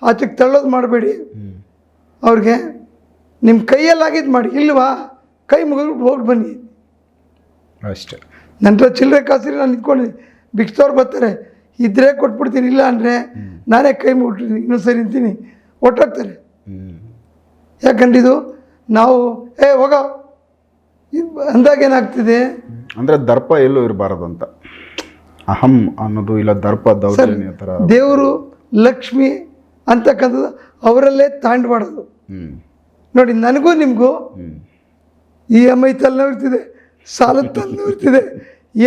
ಆಚೆಗೆ ತಳ್ಳೋದು ಮಾಡಬೇಡಿ. ಅವ್ರಿಗೆ ನಿಮ್ಮ ಕೈಯಲ್ಲಾಗಿದ್ದು ಮಾಡಿ ಇಲ್ವಾ? ಕೈ ಮುಗಿದ್ಬಿಟ್ಟು ಹೋಗಿ ಬನ್ನಿ. ಅಷ್ಟೇ. ನಂತರ ಚಿಲ್ಲರೆ ಕಾಸಿರಿ ನಾನು ನಿಂತ್ಕೊಂಡು ಭಿಕ್ಷವ್ರು ಬರ್ತಾರೆ ಇದ್ರೆ ಕೊಟ್ಬಿಡ್ತೀನಿ ಇಲ್ಲ ಅಂದರೆ ನಾನೇ ಕೈ ಮುಗಿಬಿಡ್ತೀನಿ ಇನ್ನೂ ಸರಿ ನಿಂತೀನಿ. ಒಟ್ಟೋಗ್ತಾರೆ. ಯಾಕಂಡಿದು ನಾವು ಏ ಹೋಗ. ಅಂದಾಗ ಏನಾಗ್ತಿದೆ? ಅಂದರೆ ದರ್ಪ ಎಲ್ಲೂ ಇರಬಾರದು ಅಂತ. ಅಹಂ ಅನ್ನೋದು ಇಲ್ಲ ದರ್ಪ ದೌರ್ಜನ್ಯ ಥರ ದೇವರು ಲಕ್ಷ್ಮಿ ಅಂತಕ್ಕಂಥದ್ದು ಅವರಲ್ಲೇ ತಾಂಡ್ಬಾರ್ದು. ನೋಡಿ ನನಗೂ ನಿಮಗೂ ಇ ಎಂ ಐ ತಲೆನೋವು ಇರ್ತಿದೆ ಸಾಲ ತಲೆನೋವು ಇರ್ತಿದೆ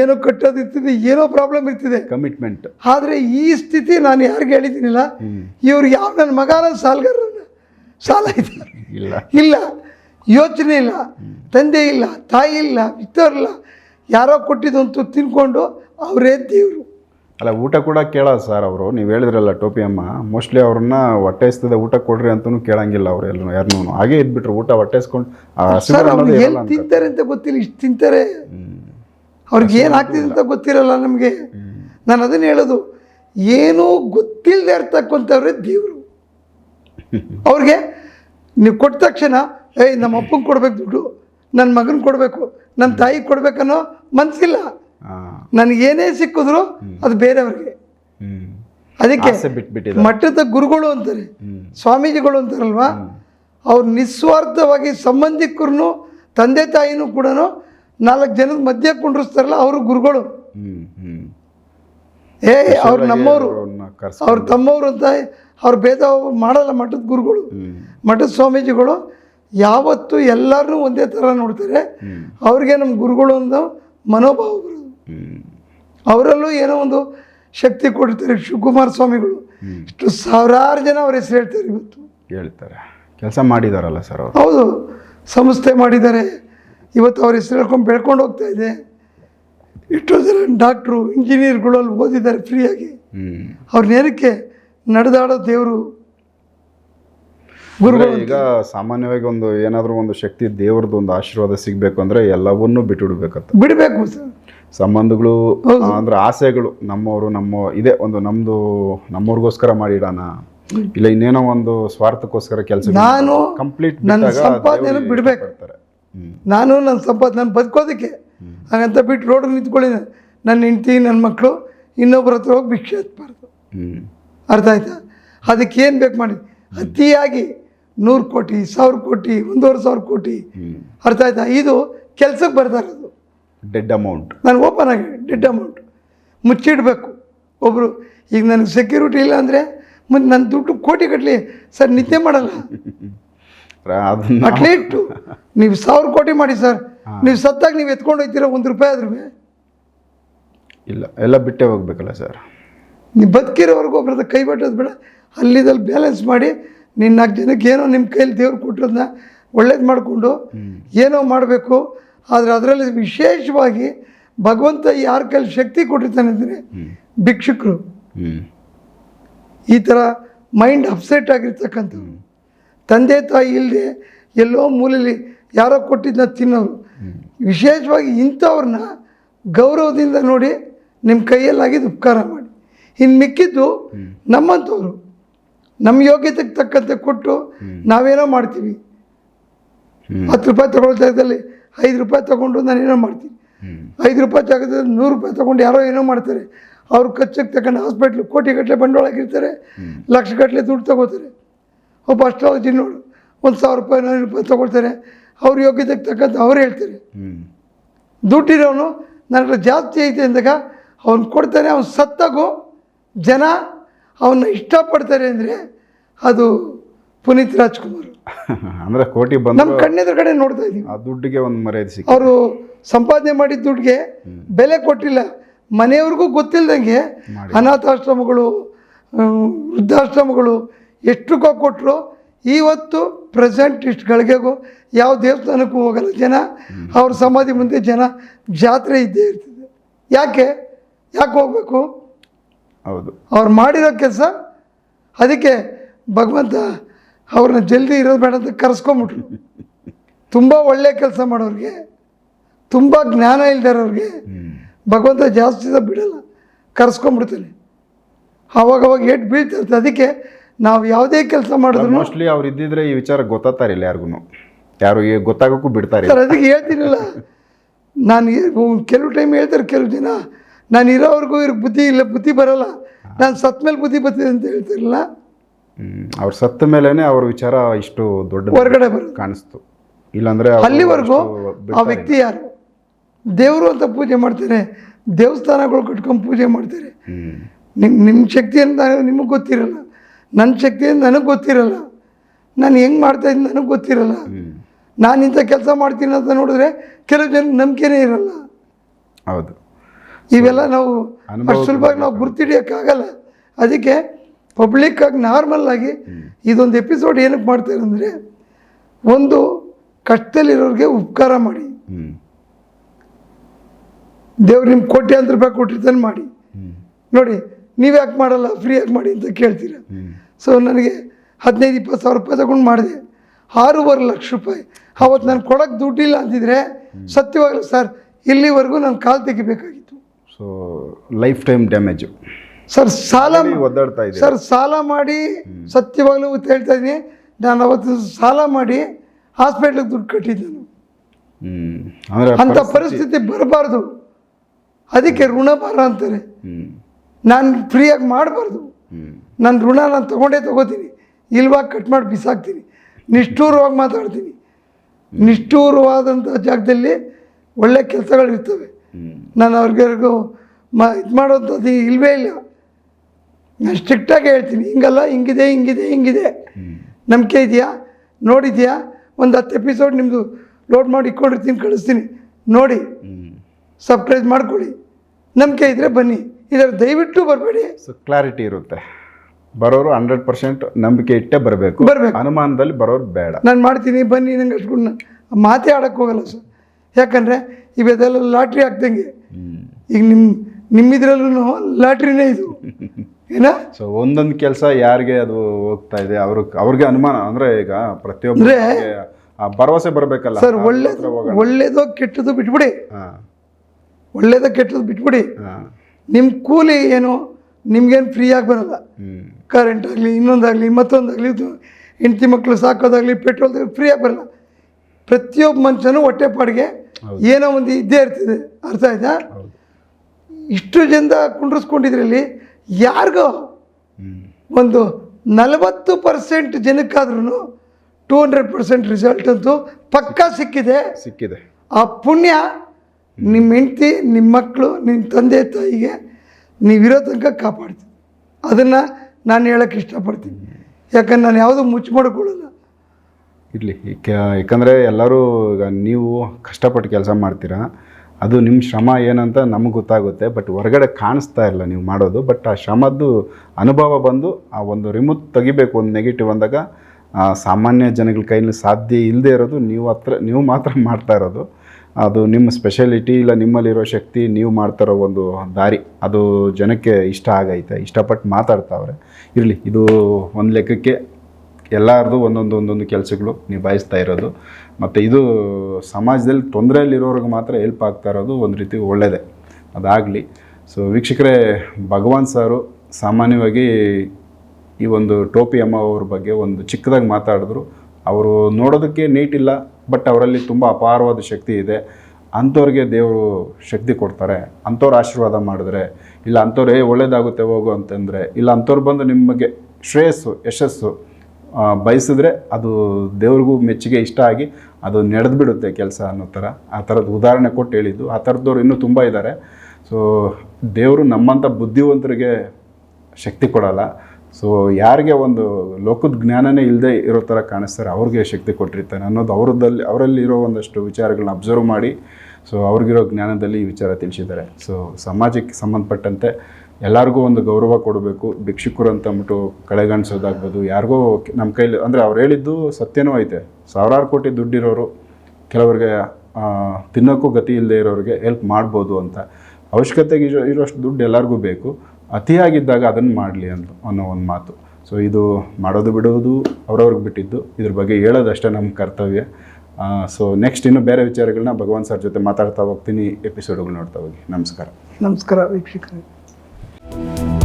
ಏನೋ ಕಟ್ಟೋದು ಇರ್ತಿದೆ ಏನೋ ಪ್ರಾಬ್ಲಮ್ ಇರ್ತಿದೆ. ಕಮಿಟ್ಮೆಂಟ್ ಆದರೆ ಈ ಸ್ಥಿತಿ ನಾನು ಯಾರಿಗೆ ಹೇಳಿದ್ದೀನಿಲ್ಲ ಇವ್ರು ಯಾವ ನನ್ನ ಮಗನ ಸಾಲಗಾರನ ಸಾಲ ಇದೆ. ಇಲ್ಲ. ಇಲ್ಲ. ಯೋಚನೆ ಇಲ್ಲ ತಂದೆ ಇಲ್ಲ ತಾಯಿ ಇಲ್ಲ ಇತ್ತವ್ರಿಲ್ಲ ಯಾರೋ ಕೊಟ್ಟಿದ್ದಂತೂ ತಿನ್ಕೊಂಡು ಅವರೇ ದೇವರು. ಅಲ್ಲ ಊಟ ಕೂಡ ಕೇಳೋದು ಸರ್ ಅವರು. ನೀವು ಹೇಳಿದ್ರಲ್ಲ ಟೋಪಿ ಅಮ್ಮ ಮೋಸ್ಟ್ಲಿ ಅವ್ರನ್ನ ಹೊಟ್ಟೆಸ್ತದೆ ಊಟ ಕೊಡ್ರಿ ಅಂತಲೂ ಕೇಳಂಗಿಲ್ಲ ಅವ್ರು ಎಲ್ಲ ಯಾರನ್ನೂ. ಹಾಗೆ ಇದ್ಬಿಟ್ರು ಊಟ ಹೊಟ್ಟೆಸ್ಕೊಂಡು ಎಲ್ಲಿ ತಿಂತಾರೆ ಅಂತ ಗೊತ್ತಿಲ್ಲ ಇಷ್ಟು ತಿಂತಾರೆ. ಅವ್ರಿಗೆ ಏನು ಆಗ್ತಿದೆ ಅಂತ ಗೊತ್ತಿರಲ್ಲ ನಮಗೆ. ನಾನು ಅದನ್ನು ಹೇಳೋದು ಏನೂ ಗೊತ್ತಿಲ್ಲದೆ ಇರ್ತಕ್ಕಂಥವ್ರೆ ದೇವರು. ಅವ್ರಿಗೆ ನೀವು ಕೊಟ್ಟ ತಕ್ಷಣ ಏಯ್ ನಮ್ಮ ಅಪ್ಪಂಗೆ ಕೊಡ್ಬೇಕು ದುಡ್ಡು ನನ್ನ ಮಗನ ಕೊಡಬೇಕು ನನ್ನ ತಾಯಿಗೆ ಕೊಡ್ಬೇಕನ್ನೋ ಮನಸ್ಸಿಲ್ಲ ನನಗೇನೇ ಏನೇ ಸಿಕ್ಕಿದ್ರು ಅದು ಬೇರೆಯವ್ರಿಗೆ. ಅದಕ್ಕೆ ಮಠದ ಗುರುಗಳು ಅಂತಾರೆ ಸ್ವಾಮೀಜಿಗಳು ಅಂತಾರಲ್ವಾ? ಅವ್ರು ನಿಸ್ವಾರ್ಥವಾಗಿ ಸಂಬಂಧಿಕರನ್ನು ತಂದೆ ತಾಯಿನೂ ಕೂಡ ನಾಲ್ಕು ಜನದ ಮಧ್ಯೆ ಕುಂಡ್ರಿಸ್ತಾರಲ್ಲ ಅವರು ಗುರುಗಳು. ಏ ಅವ್ರು ನಮ್ಮವರು ಅವ್ರ ತಮ್ಮವರು ಅಂತ ಅವ್ರು ಭೇದ ಮಾಡಲ್ಲ ಮಠದ ಗುರುಗಳು. ಮಠದ ಸ್ವಾಮೀಜಿಗಳು ಯಾವತ್ತೂ ಎಲ್ಲರೂ ಒಂದೇ ಥರ ನೋಡ್ತಾರೆ. ಅವ್ರಿಗೆ ನಮ್ಮ ಗುರುಗಳು ಒಂದು ಮನೋಭಾವ ಬರೋದು. ಅವರಲ್ಲೂ ಏನೋ ಒಂದು ಶಕ್ತಿ ಕೊಡ್ತಾರೆ ಶಿವಕುಮಾರ ಸ್ವಾಮಿಗಳು. ಇಷ್ಟು ಸಾವಿರಾರು ಜನ ಅವ್ರ ಹೆಸರು ಹೇಳ್ತಾರೆ ಇವತ್ತು. ಹೇಳ್ತಾರೆ. ಕೆಲಸ ಮಾಡಿದಾರಲ್ಲ ಸರ್ ಅವರು? ಹೌದು. ಸಂಸ್ಥೆ ಮಾಡಿದ್ದಾರೆ. ಇವತ್ತು ಅವ್ರ ಹೆಸರು ಹೇಳ್ಕೊಂಡು ಬೆಳ್ಕೊಂಡು ಹೋಗ್ತಾ ಇದೆ. ಎಷ್ಟೋ ಜನ ಡಾಕ್ಟ್ರು ಇಂಜಿನಿಯರ್ಗಳು ಅಲ್ಲಿ ಓದಿದ್ದಾರೆ ಫ್ರೀಯಾಗಿ. ಅವ್ರನ್ನೇನಕ್ಕೆ ಅವ್ರ ನೇರಕ್ಕೆ ನಡೆದಾಡೋ ದೇವರು ಗುರುಗಳು ಈಗ ಸಾಮಾನ್ಯವಾಗಿ ಒಂದು ಏನಾದರೂ ಒಂದು ಶಕ್ತಿ ದೇವ್ರದ್ದು ಒಂದು ಆಶೀರ್ವಾದ ಸಿಗಬೇಕು ಅಂದ್ರೆ ಎಲ್ಲವನ್ನೂ ಬಿಟ್ಟುಬಿಡ್ಬೇಕಂತ. ಬಿಡಬೇಕು ಸರ್. ಸಂಬಂಧಗಳು ಅಂದ್ರೆ ಆಸೆಗಳು ನಮ್ಮವರು ನಮ್ಮ ಇದೆ ಒಂದು ನಮ್ಮದು ನಮ್ಮವ್ರಿಗೋಸ್ಕರ ಮಾಡಿಡೋಣ ಇಲ್ಲ ಇನ್ನೇನೋ ಒಂದು ಸ್ವಾರ್ಥಕ್ಕೋಸ್ಕರ ಕೆಲಸ ನಾನು ಕಂಪ್ಲೀಟ್ ನನ್ನ ಸಂಪಾದನೆ ಬಿಡಬೇಕು. ನಾನು ನನ್ನ ಸಂಪಾದ ನಾನು ಬದುಕೋದಕ್ಕೆ. ಹಾಗಂತ ಬಿಟ್ಟು ರೋಡ್ ನಿಂತ್ಕೊಳ್ಳಿ ನನ್ನ ಹೆಂಡತಿ ನನ್ನ ಮಕ್ಕಳು ಇನ್ನೊಬ್ಬರ ಹತ್ರ ಹೋಗಿ ಭಿಕ್ಷೆ ಹತ್ಬಾರ್ದು. ಅರ್ಥ ಆಯ್ತಾ? ಅದಕ್ಕೆ ಏನು ಬೇಕು ಮಾಡಿ? ಅತಿಯಾಗಿ ನೂರು ಕೋಟಿ ಸಾವಿರ ಕೋಟಿ ಒಂದೂವರೆ ಸಾವಿರ ಕೋಟಿ. ಅರ್ಥ ಆಯ್ತಾ? ಇದು ಕೆಲ್ಸಕ್ಕೆ ಬರ್ತಾ ಇರೋದು ಡೆಡ್ ಅಮೌಂಟ್ ನಾನು ಓಪನ್ ಆಗಿ ಡೆಡ್ ಅಮೌಂಟ್ ಮುಚ್ಚಿಡಬೇಕು. ಒಬ್ಬರು ಈಗ ನನಗೆ ಸೆಕ್ಯೂರಿಟಿ ಇಲ್ಲ ಅಂದರೆ ಮುಂದೆ ನನ್ನ ದುಡ್ಡು ಕೋಟಿ ಕಟ್ಟಲಿ ಸರ್ ನಿದ್ದೆ ಮಾಡಲ್ಲ. ಅಟ್ಲೀಸ್ಟ್ ನೀವು ಸಾವಿರ ಕೋಟಿ ಮಾಡಿ ಸರ್. ನೀವು ಸತ್ತಾಗ ನೀವು ಎತ್ಕೊಂಡು ಹೋಗ್ತೀರ ಒಂದು ರೂಪಾಯಿ ಆದ್ರೂ ಇಲ್ಲ ಎಲ್ಲ ಬಿಟ್ಟೇ ಹೋಗ್ಬೇಕಲ್ಲ ಸರ್. ನೀವು ಬದುಕಿರೋವರೆಗೂ ಒಬ್ರದ ಕೈ ಬಟ್ಟೋದು ಬೇಡ. ಅಲ್ಲಿದಲ್ಲಿ ಬ್ಯಾಲೆನ್ಸ್ ಮಾಡಿ ನಿನ್ನ ನಾಲ್ಕು ಜನಕ್ಕೆ ಏನೋ ನಿಮ್ಮ ಕೈಲಿ ದೇವ್ರು ಕೊಟ್ಟಿರೋದನ್ನ ಒಳ್ಳೇದು ಮಾಡಿಕೊಂಡು ಏನೋ ಮಾಡಬೇಕು. ಆದರೆ ಅದರಲ್ಲಿ ವಿಶೇಷವಾಗಿ ಭಗವಂತ ಯಾರ ಕೈಲಿ ಶಕ್ತಿ ಕೊಟ್ಟಿರ್ತಾನೆ ಅಂದರೆ ಭಿಕ್ಷುಕರು. ಈ ಥರ ಮೈಂಡ್ ಅಪ್ಸೆಟ್ ಆಗಿರ್ತಕ್ಕಂಥವ್ರು. ತಂದೆ ತಾಯಿ ಇಲ್ಲದೆ ಎಲ್ಲೋ ಮೂಲೆಯಲ್ಲಿ ಯಾರೋ ಕೊಟ್ಟಿದ್ದನ್ನ ತಿನ್ನೋರು. ವಿಶೇಷವಾಗಿ ಇಂಥವ್ರನ್ನ ಗೌರವದಿಂದ ನೋಡಿ ನಿಮ್ಮ ಕೈಯಲ್ಲಾಗಿದ್ದು ಉಪಕಾರ ಮಾಡಿ. ಇನ್ನು ಮಿಕ್ಕಿದ್ದು ನಮ್ಮಂಥವ್ರು. ನಮ್ಮ ಯೋಗ್ಯತೆಗೆ ತಕ್ಕಂತೆ ಕೊಟ್ಟು ನಾವೇನೋ ಮಾಡ್ತೀವಿ. ಹತ್ತು ರೂಪಾಯಿ ತಗೊಳ್ಳೋ ಜಾಗದಲ್ಲಿ ಐದು ರೂಪಾಯಿ ತಗೊಂಡು ಏನೋ ಮಾಡ್ತೀನಿ. ಐದು ರೂಪಾಯಿ ಜಾಗದಲ್ಲಿ ನೂರು ರೂಪಾಯಿ ತಗೊಂಡು ಯಾರೋ ಏನೋ ಮಾಡ್ತಾರೆ. ಅವ್ರು ಖರ್ಚಿಗೆ ತಗೊಂಡು ಹಾಸ್ಪಿಟ್ಲು ಕೋಟಿಗಟ್ಟಲೆ ಬಂಡವಾಳ ಹಾಕಿರ್ತಾರೆ. ಲಕ್ಷಗಟ್ಟಲೆ ದುಡ್ಡು ತಗೋತಾರೆ. ಒಬ್ಬ ಅಷ್ಟಾಲಜಿ ನೋಡು ಒಂದು ಸಾವಿರ ರೂಪಾಯಿ ನೂರು ರೂಪಾಯಿ ತಗೊಳ್ತಾರೆ. ಅವ್ರ ಯೋಗ್ಯತೆಗೆ ತಕ್ಕಂತ ಅವ್ರು ಹೇಳ್ತಾರೆ. ದುಡ್ಡಿರೋನು ನನ್ನ ಹತ್ರ ಜಾಸ್ತಿ ಐತೆ ಅಂದಾಗ ಅವ್ನು ಕೊಡ್ತಾನೆ ಅವ್ನು ಸತ್ತಾಗೂ ಜನ ಅವನ್ನ ಇಷ್ಟಪಡ್ತಾರೆ ಅಂದರೆ ಅದು ಪುನೀತ್ ರಾಜ್ಕುಮಾರ್. ಅಂದ್ರೆ ಕೋಟಿ ಬಂದ ನಮ್ಮ ಕಣ್ಣೆದ್ರ ಕಡೆ ನೋಡ್ತಾ ಇದೀವಿ ಆ ದುಡ್ಡಿಗೆ ಒಂದು ಮರ್ಯಾದೆ ಸಿಕ್ಕ ಅವರು ಸಂಪಾದನೆ ಮಾಡಿದ ದುಡ್ಡಿಗೆ ಬೆಲೆ ಕೊಟ್ಟಿಲ್ಲ. ಮನೆಯವ್ರಿಗೂ ಗೊತ್ತಿಲ್ಲದಂಗೆ ಅನಾಥಾಶ್ರಮಗಳು ವೃದ್ಧಾಶ್ರಮಗಳು ಎಷ್ಟಕ್ಕೋ ಕೊಟ್ಟರು ಇವತ್ತು ಪ್ರೆಸೆಂಟ್ ಇಷ್ಟು ಗಳಿಗೆಗೂ ಯಾವ ದೇವಸ್ಥಾನಕ್ಕೂ ಹೋಗಲ್ಲ ಜನ. ಅವ್ರ ಸಮಾಧಿ ಮುಂದೆ ಜನ ಜಾತ್ರೆ ಇದ್ದೇ ಇರ್ತದೆ. ಯಾಕೆ? ಯಾಕೆ ಹೋಗಬೇಕು? ಹೌದು. ಅವ್ರು ಮಾಡಿರೋ ಕೆಲಸ ಅದಕ್ಕೆ ಭಗವಂತ ಅವ್ರನ್ನ ಜಲ್ದಿ ಇರೋದು ಬೇಡ ಅಂತ ಕರೆಸ್ಕೊಂಬಿಟ್ರು. ತುಂಬ ಒಳ್ಳೆಯ ಕೆಲಸ ಮಾಡೋರಿಗೆ ತುಂಬ ಜ್ಞಾನ ಇಲ್ದಿರೋರಿಗೆ ಭಗವಂತ ಜಾಸ್ತಿ ಬಿಡಲ್ಲ ಕರೆಸ್ಕೊಂಬಿಡ್ತಾನೆ. ಅವಾಗ ಅವಾಗ ಏಟ್ ಬೀಳ್ತಿರ್ತದೆ ಅದಕ್ಕೆ ನಾವು ಯಾವುದೇ ಕೆಲಸ ಮಾಡಿದ್ರು ಮೋಸ್ಟ್ಲಿ ಅವ್ರು ಇದ್ದಿದ್ರೆ ಈ ವಿಚಾರ ಗೊತ್ತಾಗ್ತಾರಿಲ್ಲ ಯಾರಿಗೂ ಯಾರು ಗೊತ್ತಾಗೋಕ್ಕೂ ಬಿಡ್ತಾರೆ ಸರ್ ಅದಕ್ಕೆ ಹೇಳ್ತೀನಿಲ್ಲ ನಾನು ಕೆಲವು ಟೈಮ್ ಹೇಳ್ತಾರೆ ಕೆಲವು ದಿನ ನಾನು ಇರೋವರೆಗೂ ಇವ್ರಿಗೆ ಬುದ್ಧಿ ಇಲ್ಲ ಬುದ್ಧಿ ಬರಲ್ಲ. ನಾನು ಸತ್ತ ಮೇಲೆ ಬುದ್ಧಿ ಬರ್ತಿದೆ ಅಂತ ಹೇಳ್ತಿರಲ್ಲ. ಹ್ಮ್ ಅವ್ರು ಸತ್ತ ಮೇಲೇನೆ ಅವ್ರ ವಿಚಾರ ಇಷ್ಟು ದೊಡ್ಡ ಹೊರಗಡೆ ಕಾಣಿಸ್ತು. ಇಲ್ಲಾಂದ್ರೆ ಅಲ್ಲಿವರೆಗೂ ಆ ವ್ಯಕ್ತಿ ಯಾರು? ದೇವರು ಅಂತ ಪೂಜೆ ಮಾಡ್ತಾರೆ ದೇವಸ್ಥಾನಗಳು ಕಟ್ಕೊಂಡು ಪೂಜೆ ಮಾಡ್ತಾರೆ. ನಿಮ್ ನಿಮ್ಮ ನಿಮ್ಮ ಶಕ್ತಿ ಅಂತ ನಿಮಗೆ ಗೊತ್ತಿರಲ್ಲ. ನನ್ನ ಶಕ್ತಿ ಅಂತ ನನಗೆ ಗೊತ್ತಿರಲ್ಲ. ನಾನು ಹೆಂಗೆ ಮಾಡ್ತಾಯಿದ್ದೀನಿ ನನಗೆ ಗೊತ್ತಿರಲ್ಲ. ನಾನು ಇಂಥ ಕೆಲಸ ಮಾಡ್ತೀನಿ ಅಂತ ನೋಡಿದ್ರೆ ಕೆಲವು ಜನ ನಂಬಿಕೆನೇ ಇರಲ್ಲ. ಹೌದು. ಇವೆಲ್ಲ ನಾವು ಅಷ್ಟು ಸುಲಭವಾಗಿ ನಾವು ಗುರ್ತಿಡಿಯೋಕ್ಕಾಗಲ್ಲ. ಅದಕ್ಕೆ ಪಬ್ಲಿಕ್ಕಾಗಿ ನಾರ್ಮಲ್ಲಾಗಿ ಇದೊಂದು ಎಪಿಸೋಡ್ ಏನಕ್ಕೆ ಮಾಡ್ತಾರೆ ಅಂದರೆ ಒಂದು ಕಷ್ಟದಲ್ಲಿರೋರಿಗೆ ಉಪಕಾರ ಮಾಡಿ. ದೇವ್ರು ನಿಮ್ಮ ಕೋಟ್ಯಾಂತರ ರೂಪಾಯಿ ಕೊಟ್ಟಿರ್ತಾನೆ ಮಾಡಿ. ನೋಡಿ, ನೀವು ಯಾಕೆ ಮಾಡಲ್ಲ? ಫ್ರೀಯಾಗಿ ಮಾಡಿ ಅಂತ ಕೇಳ್ತೀರ? ಸೊ ನನಗೆ ಹದಿನೈದು, ಇಪ್ಪತ್ತು ಸಾವಿರ ರೂಪಾಯಿ ತಗೊಂಡು ಮಾಡಿದೆ. ಆರೂವರೆ ಲಕ್ಷ ರೂಪಾಯಿ. ಅವತ್ತು ನಾನು ಕೊಡೋಕ್ಕೆ ದುಡ್ಡಿಲ್ಲ ಅಂತಿದ್ರೆ ಸತ್ಯವಾಗಲ್ಲ ಸರ್, ಇಲ್ಲಿವರೆಗೂ ನಾನು ಕಾಲು ತೆಗಿಬೇಕಾಗಿತ್ತು. So life time damage sir ಸಾಲ ಒದ್ದಾಡ್ತಾ ಇದೆ ಸರ್ ಸಾಲ ಮಾಡಿ ಸತ್ಯವಾಗಲೂ ಹೇಳ್ತಾ ಇದ್ದೀನಿ. ನಾನು ಅವತ್ತು ಸಾಲ ಮಾಡಿ ಹಾಸ್ಪಿಟ್ಲಿಗೆ ದುಡ್ಡು ಕಟ್ಟಿದ್ದೆ ನಾನು ಅಂಥ ಪರಿಸ್ಥಿತಿ ಬರಬಾರ್ದು. ಅದಕ್ಕೆ ಋಣಭಾರ ಅಂತಾರೆ. ನಾನು ಫ್ರೀಯಾಗಿ ಮಾಡಬಾರ್ದು. ನನ್ನ ಋಣ ನಾನು ತಗೊಂಡೇ ತಗೋತೀನಿ. ಇಲ್ವಾಗ ಕಟ್ ಮಾಡಿ ಬಿಸಾಕ್ತೀನಿ. ನಿಷ್ಠೂರವಾಗಿ ಮಾತಾಡ್ತೀನಿ. ನಿಷ್ಠೂರವಾದಂಥ ಜಾಗದಲ್ಲಿ ಒಳ್ಳೆ ಕೆಲಸಗಳು ಇರ್ತವೆ. ನಾನು ಅವ್ರಿಗೆ ಮ ಇದು ಮಾಡೋಂಥದ್ದು ಇಲ್ವೇ ಇಲ್ಲ. ನಾನು ಸ್ಟ್ರಿಕ್ಟಾಗಿ ಹೇಳ್ತೀನಿ ಹಿಂಗಲ್ಲ ಹಿಂಗಿದೆ ಹಿಂಗಿದೆ ಹಿಂಗಿದೆ. ನಂಬಿಕೆ ಇದೆಯಾ? ನೋಡಿದ್ಯಾ? ಒಂದು ಹತ್ತು ಎಪಿಸೋಡ್ ನಿಮ್ಮದು ಲೋಡ್ ಮಾಡಿ ಇಟ್ಕೊಂಡಿರ್ತೀನಿ ಕಳಿಸ್ತೀನಿ. ನೋಡಿ ಸರ್ಪ್ರೈಸ್ ಸಬ್ಸ್ಕ್ರೈಬ್ ಮಾಡ್ಕೊಳ್ಳಿ. ನಂಬಿಕೆ ಇದ್ದರೆ ಬನ್ನಿ. ಇದರ ದಯವಿಟ್ಟು ಬರಬೇಡಿ. ಸೊ ಕ್ಲಾರಿಟಿ ಇರುತ್ತೆ. ಬರೋರು ಹಂಡ್ರೆಡ್ ಪರ್ಸೆಂಟ್ ನಂಬಿಕೆ ಇಟ್ಟೇ ಬರಬೇಕು. ಬರಬೇಕು. ಅನುಮಾನದಲ್ಲಿ ಬರೋರು ಬೇಡ. ನಾನು ಮಾಡ್ತೀನಿ ಬನ್ನಿ ನಂಗೆ ಅಷ್ಟು ಮಾತೇ ಆಡೋಕ್ಕೆ ಹೋಗಲ್ಲ ಸರ್. ಯಾಕಂದರೆ ಇವೆಲ್ಲ ಲಾಟ್ರಿ ಹಾಕ್ದಂಗೆ ಈಗ ನಿಮ್ಮ ನಿಮ್ಮಿದ್ರಲ್ಲೂ ಲಾಟ್ರಿನೇ ಇದು. ಏನಾ? ಸೊ ಒಂದೊಂದು ಕೆಲಸ ಯಾರಿಗೆ ಅದು ಹೋಗ್ತಾ ಇದೆ ಅವ್ರಿಗೆ ಅವ್ರಿಗೆ ಅನುಮಾನ ಅಂದ್ರೆ ಈಗ ಪ್ರತಿಯೊಬ್ಬರು ಆ ಭರವಸೆ ಬರಬೇಕಲ್ಲ ಸರ್ ಒಳ್ಳೇದು ಒಳ್ಳೇದೋ ಕೆಟ್ಟದ್ದು ಬಿಟ್ಬಿಡಿ. ಹಾ. ಒಳ್ಳೇದೋ ಕೆಟ್ಟದ್ದು ಬಿಟ್ಬಿಡಿ. ಹಾ. ನಿಮ್ಮ ಕೂಲಿ ಏನು ನಿಮ್ಗೇನು ಆಗಿ ಬರಲ್ಲ. ಕರೆಂಟ್ ಆಗಲಿ ಇನ್ನೊಂದಾಗಲಿ ಮತ್ತೊಂದಾಗಲಿ ಹೆಂಡತಿ ಮಕ್ಕಳು ಸಾಕೋದಾಗಲಿ ಪೆಟ್ರೋಲ್ ಆಗಿ ಬರಲ್ಲ. ಪ್ರತಿಯೊಬ್ಬ ಮನುಷ್ಯನೂ ಹೊಟ್ಟೆಪಾಡಿಗೆ ಏನೋ ಒಂದು ಇದ್ದೇ ಇರ್ತದೆ. ಅರ್ಥ ಆಯ್ತಾ? ಇಷ್ಟು ಜನ ಕುಂಡ್ರಿಸ್ಕೊಂಡಿದ್ರಲ್ಲಿ ಯಾರಿಗೋ? ಒಂದು ನಲವತ್ತು ಪರ್ಸೆಂಟ್ ಜನಕ್ಕಾದ್ರೂ ಟೂ ಹಂಡ್ರೆಡ್ ಪರ್ಸೆಂಟ್ ರಿಸಲ್ಟ್ ಅಂತೂ ಪಕ್ಕಾ ಸಿಕ್ಕಿದೆ. ಸಿಕ್ಕಿದೆ. ಆ ಪುಣ್ಯ ನಿಮ್ಮ ಹೆಂಡತಿ ನಿಮ್ಮ ಮಕ್ಕಳು ನಿಮ್ಮ ತಂದೆ ತಾಯಿಗೆ ನೀವಿರೋ ತನಕ ಕಾಪಾಡ್ತೀನಿ ಅದನ್ನು ನಾನು ಹೇಳೋಕ್ಕೆ ಇಷ್ಟಪಡ್ತೀನಿ. ಯಾಕಂದ್ರೆ ನಾನು ಯಾವುದೂ ಮುಚ್ಚಿ ಮಾಡ್ಕೊಳ್ಳಲ್ಲ. ಇರಲಿ. ಯಾಕಂದರೆ ಎಲ್ಲರೂ ಈಗ ನೀವು ಕಷ್ಟಪಟ್ಟು ಕೆಲಸ ಮಾಡ್ತೀರಾ ಅದು ನಿಮ್ಮ ಶ್ರಮ ಏನಂತ ನಮಗೆ ಗೊತ್ತಾಗುತ್ತೆ ಬಟ್ ಹೊರಗಡೆ ಕಾಣಿಸ್ತಾ ಇಲ್ಲ ನೀವು ಮಾಡೋದು. ಬಟ್ ಆ ಶ್ರಮದ್ದು ಅನುಭವ ಬಂದು ಆ ಒಂದು ರಿಮೂತ್ ತೆಗಿಬೇಕು ಒಂದು ನೆಗೆಟಿವ್ ಅಂದಾಗ ಸಾಮಾನ್ಯ ಜನಗಳ ಕೈಯಲ್ಲಿ ಸಾಧ್ಯ ಇಲ್ಲದೆ ಇರೋದು ನೀವು ಹತ್ರ, ನೀವು ಮಾತ್ರ ಮಾಡ್ತಾ ಇರೋದು. ಅದು ನಿಮ್ಮ ಸ್ಪೆಷಾಲಿಟಿ ಇಲ್ಲ ನಿಮ್ಮಲ್ಲಿರೋ ಶಕ್ತಿ ನೀವು ಮಾಡ್ತಾರೋ ಒಂದು ದಾರಿ, ಅದು ಜನಕ್ಕೆ ಇಷ್ಟ ಆಗೈತೆ, ಇಷ್ಟಪಟ್ಟು ಮಾತಾಡ್ತಾವ್ರೆ. ಇರಲಿ, ಇದು ಒಂದು ಲೆಕ್ಕಕ್ಕೆ ಎಲ್ಲರದು ಒಂದೊಂದು ಒಂದೊಂದು ಕೆಲಸಗಳು ನಿಭಾಯಿಸ್ತಾ ಇರೋದು. ಮತ್ತು ಇದು ಸಮಾಜದಲ್ಲಿ ತೊಂದರೆಯಲ್ಲಿರೋರಿಗೆ ಮಾತ್ರ ಹೆಲ್ಪ್ ಆಗ್ತಾ ಇರೋದು ಒಂದು ರೀತಿ ಒಳ್ಳೆಯದೇ ಅದಾಗಲಿ ಸೊ ವೀಕ್ಷಕರೇ, ಭಗವಾನ್ ಸಾರು ಸಾಮಾನ್ಯವಾಗಿ ಈ ಒಂದು ಟೋಪಿ ಅಮ್ಮ ಅವ್ರ ಬಗ್ಗೆ ಒಂದು ಚಿಕ್ಕದಾಗಿ ಮಾತಾಡಿದ್ರು. ಅವರು ನೋಡೋದಕ್ಕೆ ನೀಟ್ ಇಲ್ಲ ಬಟ್ ಅವರಲ್ಲಿ ತುಂಬ ಅಪಾರವಾದ ಶಕ್ತಿ ಇದೆ. ಅಂಥವ್ರಿಗೆ ದೇವರು ಶಕ್ತಿ ಕೊಡ್ತಾರೆ. ಅಂಥವ್ರು ಆಶೀರ್ವಾದ ಮಾಡಿದ್ರೆ, ಇಲ್ಲ ಅಂಥವ್ರು, ಏ, ಒಳ್ಳೇದಾಗುತ್ತೆ, ಹೋಗು ಅಂತಂದರೆ, ಇಲ್ಲ ಅಂಥವ್ರು ಬಂದು ನಿಮಗೆ ಶ್ರೇಯಸ್ಸು, ಯಶಸ್ಸು ಬಯಸಿದ್ರೆ ಅದು ದೇವ್ರಿಗೂ ಮೆಚ್ಚುಗೆ ಇಷ್ಟ ಆಗಿ ಅದು ನಡೆದು ಬಿಡುತ್ತೆ ಕೆಲಸ ಅನ್ನೋ ಥರ ಆ ಥರದ ಉದಾಹರಣೆ ಕೊಟ್ಟು ಹೇಳಿದ್ದು. ಆ ಥರದವ್ರು ಇನ್ನೂ ತುಂಬ ಇದ್ದಾರೆ ಸೊ ದೇವರು ನಮ್ಮಂಥ ಬುದ್ಧಿವಂತರಿಗೆ ಶಕ್ತಿ ಕೊಡಲ್ಲ. ಸೊ ಯಾರಿಗೆ ಒಂದು ಲೋಕದ ಜ್ಞಾನನೇ ಇಲ್ಲದೆ ಇರೋ ಥರ ಕಾಣಿಸ್ತಾರೆ, ಅವ್ರಿಗೆ ಶಕ್ತಿ ಕೊಟ್ಟಿರ್ತಾನೆ ಅನ್ನೋದು ಅವ್ರದ್ದಲ್ಲಿ, ಅವರಲ್ಲಿ ಇರೋ ಒಂದಷ್ಟು ವಿಚಾರಗಳನ್ನ ಅಬ್ಸರ್ವ್ ಮಾಡಿ ಸೊ ಅವ್ರಿಗಿರೋ ಜ್ಞಾನದಲ್ಲಿ ಈ ವಿಚಾರ ತಿಳಿಸಿದ್ದಾರೆ. ಸೊ ಸಮಾಜಕ್ಕೆ ಸಂಬಂಧಪಟ್ಟಂತೆ ಎಲ್ಲರಿಗೂ ಒಂದು ಗೌರವ ಕೊಡಬೇಕು. ಭಿಕ್ಷುಕರು ಅಂತ ಅಂದ್ಬಿಟ್ಟು ಕಡೆಗಣಿಸೋದಾಗ್ಬೋದು ಯಾರಿಗೋ ನಮ್ಮ ಕೈಲಿ, ಅಂದರೆ ಅವ್ರು ಹೇಳಿದ್ದು ಸತ್ಯನೂ ಐತೆ. ಸಾವಿರಾರು ಕೋಟಿ ದುಡ್ಡಿರೋರು ಕೆಲವರಿಗೆ ತಿನ್ನೋಕ್ಕೂ ಗತಿ ಇಲ್ಲದೆ ಇರೋರಿಗೆ ಹೆಲ್ಪ್ ಮಾಡ್ಬೋದು ಅಂತ. ಅವಶ್ಯಕತೆಗೆ ಇರೋ, ಇರೋಷ್ಟು ದುಡ್ಡು ಎಲ್ಲರಿಗೂ ಬೇಕು. ಅತಿಯಾಗಿದ್ದಾಗ ಅದನ್ನು ಮಾಡಲಿ ಅಂತ, ಅನ್ನೋ ಒಂದು ಮಾತು. ಸೊ, ಇದು ಮಾಡೋದು ಬಿಡೋದು ಅವ್ರವ್ರಿಗೆ ಬಿಟ್ಟಿದ್ದು. ಇದ್ರ ಬಗ್ಗೆ ಹೇಳೋದಷ್ಟೇ ನಮ್ಮ ಕರ್ತವ್ಯ. ಸೊ ನೆಕ್ಸ್ಟ್ ಇನ್ನು ಬೇರೆ ವಿಚಾರಗಳನ್ನ ಭಗವಾನ್ ಸರ್ ಜೊತೆ ಮಾತಾಡ್ತಾ ಹೋಗ್ತೀನಿ. ಎಪಿಸೋಡ್ಗಳು ನೋಡ್ತಾ ಹೋಗಿ. ನಮಸ್ಕಾರ. ನಮಸ್ಕಾರ ವೀಕ್ಷಕರೇ. Thank you